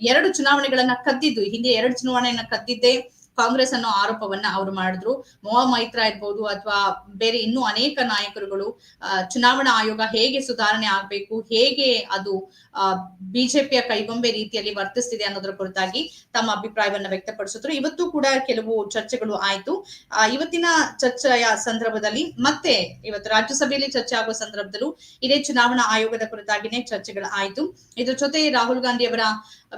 ಎರಡು ಚುನಾವಣೆಗಳನ್ನ ಕದ್ದಿದ್ದು. ಹಿಂದೆ ಎರಡು ಚುನಾವಣೆಯನ್ನ ಕದ್ದಿದ್ದೇ. ಕಾಂಗ್ರೆಸ್ ಅನ್ನೋ ಆರೋಪವನ್ನ ಅವರು ಮಾಡಿದ್ರು. ಮೋಹ ಮೈತ್ರ ಇರ್ಬೋದು ಅಥವಾ ಬೇರೆ ಇನ್ನೂ ಅನೇಕ ನಾಯಕರುಗಳು ಚುನಾವಣಾ ಆಯೋಗ ಹೇಗೆ ಸುಧಾರಣೆ ಆಗ್ಬೇಕು, ಹೇಗೆ ಅದು ಬಿಜೆಪಿಯ ಕೈಗೊಂಬೆ ರೀತಿಯಲ್ಲಿ ವರ್ತಿಸ್ತಿದೆ ಅನ್ನೋದ್ರ ಕುರಿತಾಗಿ ತಮ್ಮ ಅಭಿಪ್ರಾಯವನ್ನ ವ್ಯಕ್ತಪಡಿಸಿದ್ರು. ಇವತ್ತು ಕೂಡ ಕೆಲವು ಚರ್ಚೆಗಳು ಆಯ್ತು. ಇವತ್ತಿನ ಚರ್ಚೆಯ ಸಂದರ್ಭದಲ್ಲಿ ಮತ್ತೆ ಇವತ್ತು ರಾಜ್ಯಸಭೆಯಲ್ಲಿ ಚರ್ಚೆ ಆಗುವ ಸಂದರ್ಭದಲ್ಲೂ ಇದೇ ಚುನಾವಣಾ ಆಯೋಗದ ಕುರಿತಾಗಿನೇ ಚರ್ಚೆಗಳು ಆಯ್ತು. ಇದ್ರ ಜೊತೆ ರಾಹುಲ್ ಗಾಂಧಿ ಅವರ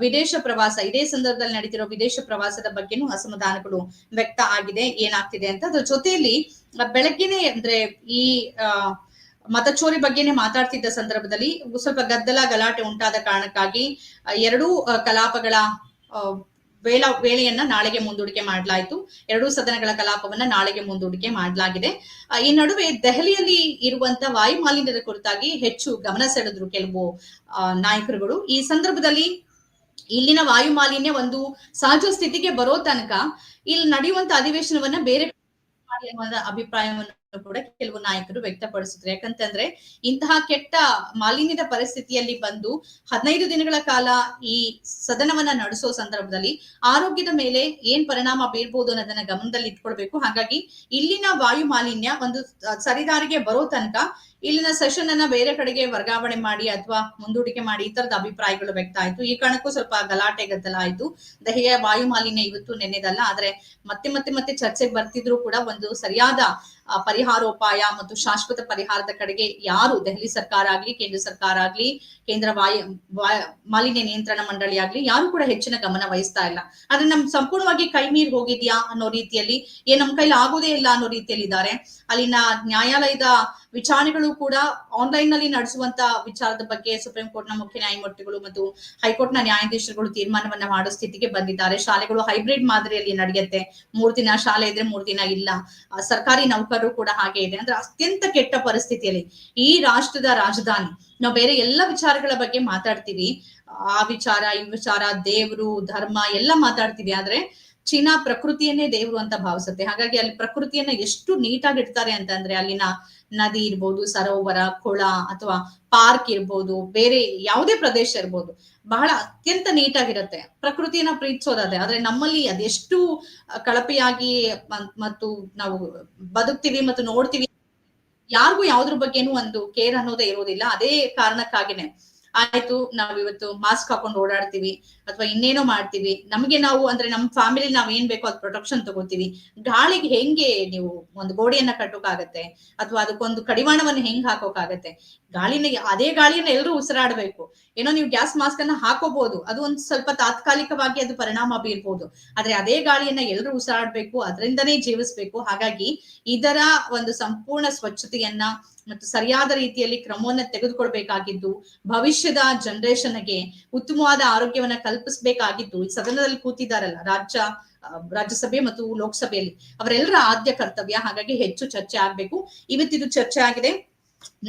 ವಿದೇಶ ಪ್ರವಾಸ, ಇದೇ ಸಂದರ್ಭದಲ್ಲಿ ನಡೀತಿರೋ ವಿದೇಶ ಪ್ರವಾಸದ ಬಗ್ಗೆನೂ ಅಸಮಾಧಾನಗಳು ವ್ಯಕ್ತ ಆಗಿದೆ. ಏನಾಗ್ತಿದೆ ಅಂತ ಅದ್ರ ಜೊತೆಯಲ್ಲಿ ಬೆಳಗ್ಗೆನೆ ಅಂದ್ರೆ ಈ ಮತಚೋರಿ ಬಗ್ಗೆನೆ ಮಾತಾಡ್ತಿದ್ದ ಸಂದರ್ಭದಲ್ಲಿ ಸ್ವಲ್ಪ ಗದ್ದಲ ಗಲಾಟೆ ಉಂಟಾದ ಕಾರಣಕ್ಕಾಗಿ ಎರಡೂ ಕಲಾಪಗಳ ವೇಳ, ವೇಳೆಯನ್ನ ನಾಳೆಗೆ ಮುಂದೂಡಿಕೆ ಮಾಡಲಾಯಿತು. ಎರಡೂ ಸದನಗಳ ಕಲಾಪವನ್ನ ನಾಳೆಗೆ ಮುಂದೂಡಿಕೆ ಮಾಡಲಾಗಿದೆ. ಈ ನಡುವೆ ದೆಹಲಿಯಲ್ಲಿ ಇರುವಂತ ವಾಯುಮಾಲಿನ್ಯದ ಕುರಿತಾಗಿ ಹೆಚ್ಚು ಗಮನ ಸೆಳೆದ್ರು ಕೆಲವು ನಾಯಕರುಗಳು. ಈ ಸಂದರ್ಭದಲ್ಲಿ ಇಲ್ಲಿನ ವಾಯು ಮಾಲಿನ್ಯ ಒಂದು ಸಹಜ ಸ್ಥಿತಿಗೆ ಬರೋ ತನಕ ಇಲ್ಲಿ ನಡೆಯುವಂತ ಅಧಿವೇಶನವನ್ನ ಬೇರೆ ಅಭಿಪ್ರಾಯವನ್ನು ಕೂಡ ಕೆಲವು ನಾಯಕರು ವ್ಯಕ್ತಪಡಿಸಿದ್ರು. ಯಾಕಂತಂದ್ರೆ ಇಂತಹ ಕೆಟ್ಟ ಮಾಲಿನ್ಯದ ಪರಿಸ್ಥಿತಿಯಲ್ಲಿ ಬಂದು ಹದಿನೈದು ದಿನಗಳ ಕಾಲ ಈ ಸದನವನ್ನ ನಡೆಸೋ ಸಂದರ್ಭದಲ್ಲಿ ಆರೋಗ್ಯದ ಮೇಲೆ ಏನ್ ಪರಿಣಾಮ ಬೀರ್ಬೋದು ಅನ್ನೋದನ್ನ ಗಮನದಲ್ಲಿ ಇಟ್ಕೊಳ್ಬೇಕು ಹಾಗಾಗಿ ಇಲ್ಲಿನ ವಾಯು ಮಾಲಿನ್ಯ ಒಂದು ಸರಿದಾರಿಗೆ ಬರೋ ತನಕ ಇಲ್ಲಿನ ಸೆಷನ್ ಅನ್ನ ಬೇರೆ ಕಡೆಗೆ ವರ್ಗಾವಣೆ ಮಾಡಿ ಅಥವಾ ಮುಂದೂಡಿಕೆ ಮಾಡಿ ಈ ತರದ ಅಭಿಪ್ರಾಯಗಳು ವ್ಯಕ್ತ ಆಯ್ತು. ಈ ಕಾರಣಕ್ಕೂ ಸ್ವಲ್ಪ ಗಲಾಟೆ ಗದ್ದಲ ಆಯ್ತು. ದೆಹಲಿಯ ವಾಯುಮಾಲಿನ್ಯ ಇವತ್ತು ನೆನ್ನೆದಲ್ಲ, ಆದ್ರೆ ಮತ್ತೆ ಮತ್ತೆ ಮತ್ತೆ ಚರ್ಚೆಗೆ ಬರ್ತಿದ್ರು ಕೂಡ ಒಂದು ಸರಿಯಾದ ಪರಿಹಾರೋಪಾಯ ಮತ್ತು ಶಾಶ್ವತ ಪರಿಹಾರದ ಕಡೆಗೆ ಯಾರು ದೆಹಲಿ ಸರ್ಕಾರ ಆಗ್ಲಿ, ಕೇಂದ್ರ ಸರ್ಕಾರ ಆಗ್ಲಿ, ಕೇಂದ್ರ ವಾಯು ಮಾಲಿನ್ಯ ನಿಯಂತ್ರಣ ಮಂಡಳಿ ಆಗ್ಲಿ, ಯಾರು ಕೂಡ ಹೆಚ್ಚಿನ ಗಮನ ವಹಿಸ್ತಾ ಇಲ್ಲ. ಆದ್ರೆ ನಮ್ ಸಂಪೂರ್ಣವಾಗಿ ಕೈ ಮೀರಿ ಹೋಗಿದ್ಯಾ ಅನ್ನೋ ರೀತಿಯಲ್ಲಿ ಏನ್ ನಮ್ ಕೈಲಿ ಆಗೋದೇ ಇಲ್ಲ ಅನ್ನೋ ರೀತಿಯಲ್ಲಿ ಇದ್ದಾರೆ ಅಲ್ಲಿನ ನ್ಯಾಯಾಲಯದ ವಿಚಾರಣೆಗಳು ಕೂಡ ಆನ್ಲೈನ್ನಲ್ಲಿ ನಡೆಸುವಂತ ವಿಚಾರದ ಬಗ್ಗೆ ಸುಪ್ರೀಂ ಕೋರ್ಟ್ನ ಮುಖ್ಯ ನ್ಯಾಯಮೂರ್ತಿಗಳು ಮತ್ತು ಹೈಕೋರ್ಟ್ನ ನ್ಯಾಯಾಧೀಶರುಗಳು ತೀರ್ಮಾನವನ್ನ ಮಾಡೋ ಸ್ಥಿತಿಗೆ ಬಂದಿದ್ದಾರೆ. ಶಾಲೆಗಳು ಹೈಬ್ರಿಡ್ ಮಾದರಿಯಲ್ಲಿ ನಡೆಯುತ್ತೆ. ಮೂರ್ ದಿನ ಶಾಲೆ ಇದ್ರೆ ಮೂರ್ ದಿನ ಇಲ್ಲ. ಸರ್ಕಾರಿ ನೌಕರರು ಕೂಡ ಹಾಗೆ ಇದೆ. ಅಂದ್ರೆ ಅತ್ಯಂತ ಕೆಟ್ಟ ಪರಿಸ್ಥಿತಿಯಲ್ಲಿ ಈ ರಾಷ್ಟ್ರದ ರಾಜಧಾನಿ, ನಾವು ಬೇರೆ ಎಲ್ಲ ವಿಚಾರಗಳ ಬಗ್ಗೆ ಮಾತಾಡ್ತೀವಿ. ಆ ವಿಚಾರ, ಈ ವಿಚಾರ, ದೇವರು, ಧರ್ಮ ಎಲ್ಲ ಮಾತಾಡ್ತೀವಿ. ಆದ್ರೆ ಚೀನಾ ಪ್ರಕೃತಿಯನ್ನೇ ದೇವರು ಅಂತ ಭಾವಿಸುತ್ತೆ. ಹಾಗಾಗಿ ಅಲ್ಲಿ ಪ್ರಕೃತಿಯನ್ನ ಎಷ್ಟು ನೀಟಾಗಿ ಇಡ್ತಾರೆ ಅಂತಂದ್ರೆ ಅಲ್ಲಿನ ನದಿ ಇರ್ಬೋದು, ಸರೋವರ, ಕೊಳ ಅಥವಾ ಪಾರ್ಕ್ ಇರ್ಬೋದು, ಬೇರೆ ಯಾವುದೇ ಪ್ರದೇಶ ಇರ್ಬೋದು, ಬಹಳ ಅತ್ಯಂತ ನೀಟಾಗಿರುತ್ತೆ. ಪ್ರಕೃತಿಯನ್ನ ಪ್ರೀತಿಸೋದಾದ್ರೆ, ಆದ್ರೆ ನಮ್ಮಲ್ಲಿ ಅದೆಷ್ಟು ಕಳಪೆಯಾಗಿ ಮತ್ತು ನಾವು ಬದುಕ್ತೀವಿ ಮತ್ತು ನೋಡ್ತೀವಿ, ಯಾರಿಗೂ ಯಾವ್ದ್ರ ಬಗ್ಗೆನೂ ಒಂದು ಕೇರ್ ಅನ್ನೋದೇ ಇರೋದಿಲ್ಲ. ಅದೇ ಕಾರಣಕ್ಕಾಗಿನೇ. ಆಯ್ತು, ನಾವ್ ಇವತ್ತು ಮಾಸ್ಕ್ ಹಾಕೊಂಡು ಓಡಾಡ್ತೀವಿ ಅಥವಾ ಇನ್ನೇನೋ ಮಾಡ್ತೀವಿ. ನಮಗೆ ನಾವು ಅಂದ್ರೆ ನಮ್ ಫ್ಯಾಮಿಲಿ ನಾವ್ ಏನ್ ಬೇಕೋ ಅದ್ ಪ್ರೊಟೆಕ್ಷನ್ ತಗೋತೀವಿ. ಗಾಳಿಗೆ ಹೆಂಗೆ ನೀವು ಒಂದು ಗೋಡೆಯನ್ನ ಕಟ್ಟೋಕಾಗತ್ತೆ ಅಥವಾ ಅದಕ್ಕೊಂದು ಕಡಿವಾಣವನ್ನ ಹೆಂಗ್ ಹಾಕೋಕಾಗತ್ತೆ? ಗಾಳಿನ, ಅದೇ ಗಾಳಿಯನ್ನ ಎಲ್ಲರೂ ಉಸಿರಾಡ್ಬೇಕು. ಏನೋ ನೀವು ಗ್ಯಾಸ್ ಮಾಸ್ಕ್ ಅನ್ನ ಹಾಕೋಬಹುದು ಅದು ಒಂದು ಸ್ವಲ್ಪ ತಾತ್ಕಾಲಿಕವಾಗಿ ಅದು ಪರಿಣಾಮ ಬೀರ್ಬಹುದು ಆದ್ರೆ ಅದೇ ಗಾಳಿಯನ್ನ ಎಲ್ಲರೂ ಉಸಿರಾಡ್ಬೇಕು, ಅದರಿಂದನೇ ಜೀವಿಸ್ಬೇಕು. ಹಾಗಾಗಿ ಇದರ ಒಂದು ಸಂಪೂರ್ಣ ಸ್ವಚ್ಛತೆಯನ್ನ ಮತ್ತು ಸರಿಯಾದ ರೀತಿಯಲ್ಲಿ ಕ್ರಮವನ್ನ ತೆಗೆದುಕೊಳ್ಬೇಕಾಗಿದ್ದು, ಭವಿಷ್ಯದ ಜನರೇಷನ್ಗೆ ಉತ್ತಮವಾದ ಆರೋಗ್ಯವನ್ನ ಕಲ್ಪಿಸಬೇಕಾಗಿದ್ದು ಸದನದಲ್ಲಿ ಕೂತಿದ್ದಾರಲ್ಲ ರಾಜ್ಯ ರಾಜ್ಯಸಭೆ ಮತ್ತು ಲೋಕಸಭೆಯಲ್ಲಿ, ಅವರೆಲ್ಲರ ಆದ್ಯ ಕರ್ತವ್ಯ ಹಾಗಾಗಿ ಹೆಚ್ಚು ಚರ್ಚೆ ಆಗ್ಬೇಕು. ಇವತ್ತಿದು ಚರ್ಚೆ ಆಗಿದೆ.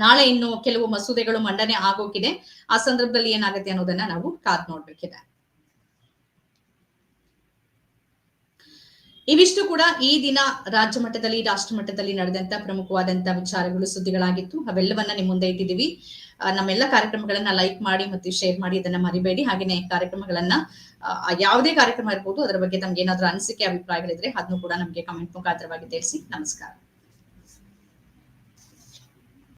ನಾಳೆ ಇನ್ನು ಕೆಲವು ಮಸೂದೆಗಳು ಮಂಡನೆ ಆಗೋಕಿದೆ ಆ ಸಂದರ್ಭದಲ್ಲಿ ಏನಾಗುತ್ತೆ ಅನ್ನೋದನ್ನ ನಾವು ಕಾದ್ ನೋಡ್ಬೇಕಿದೆ. ಇವಿಷ್ಟು ಕೂಡ ಈ ದಿನ ರಾಜ್ಯ ಮಟ್ಟದಲ್ಲಿ, ರಾಷ್ಟ್ರ ಮಟ್ಟದಲ್ಲಿ ನಡೆದಂತ ಪ್ರಮುಖವಾದಂತಹ ವಿಚಾರಗಳು, ಸುದ್ದಿಗಳಾಗಿತ್ತು. ಅವೆಲ್ಲವನ್ನ ನಿಮ್ ಮುಂದೆ ಇಟ್ಟಿದ್ದೀವಿ ನಮ್ಮೆಲ್ಲ ಕಾರ್ಯಕ್ರಮಗಳನ್ನ ಲೈಕ್ ಮಾಡಿ ಮತ್ತು ಶೇರ್ ಮಾಡಿ ಇದನ್ನ ಮರಿಬೇಡಿ. ಹಾಗೇನೆ ಕಾರ್ಯಕ್ರಮಗಳನ್ನ ಯಾವುದೇ ಕಾರ್ಯಕ್ರಮ ಇರ್ಬೋದು, ಅದರ ಬಗ್ಗೆ ನಮ್ಗೆ ಏನಾದ್ರೂ ಅನಿಸಿಕೆ, ಅಭಿಪ್ರಾಯಗಳಿದ್ರೆ ಅದನ್ನು ಕೂಡ ನಮಗೆ ಕಮೆಂಟ್ ಮುಖಾಂತರವಾಗಿ ತಿಳಿಸಿ. ನಮಸ್ಕಾರ.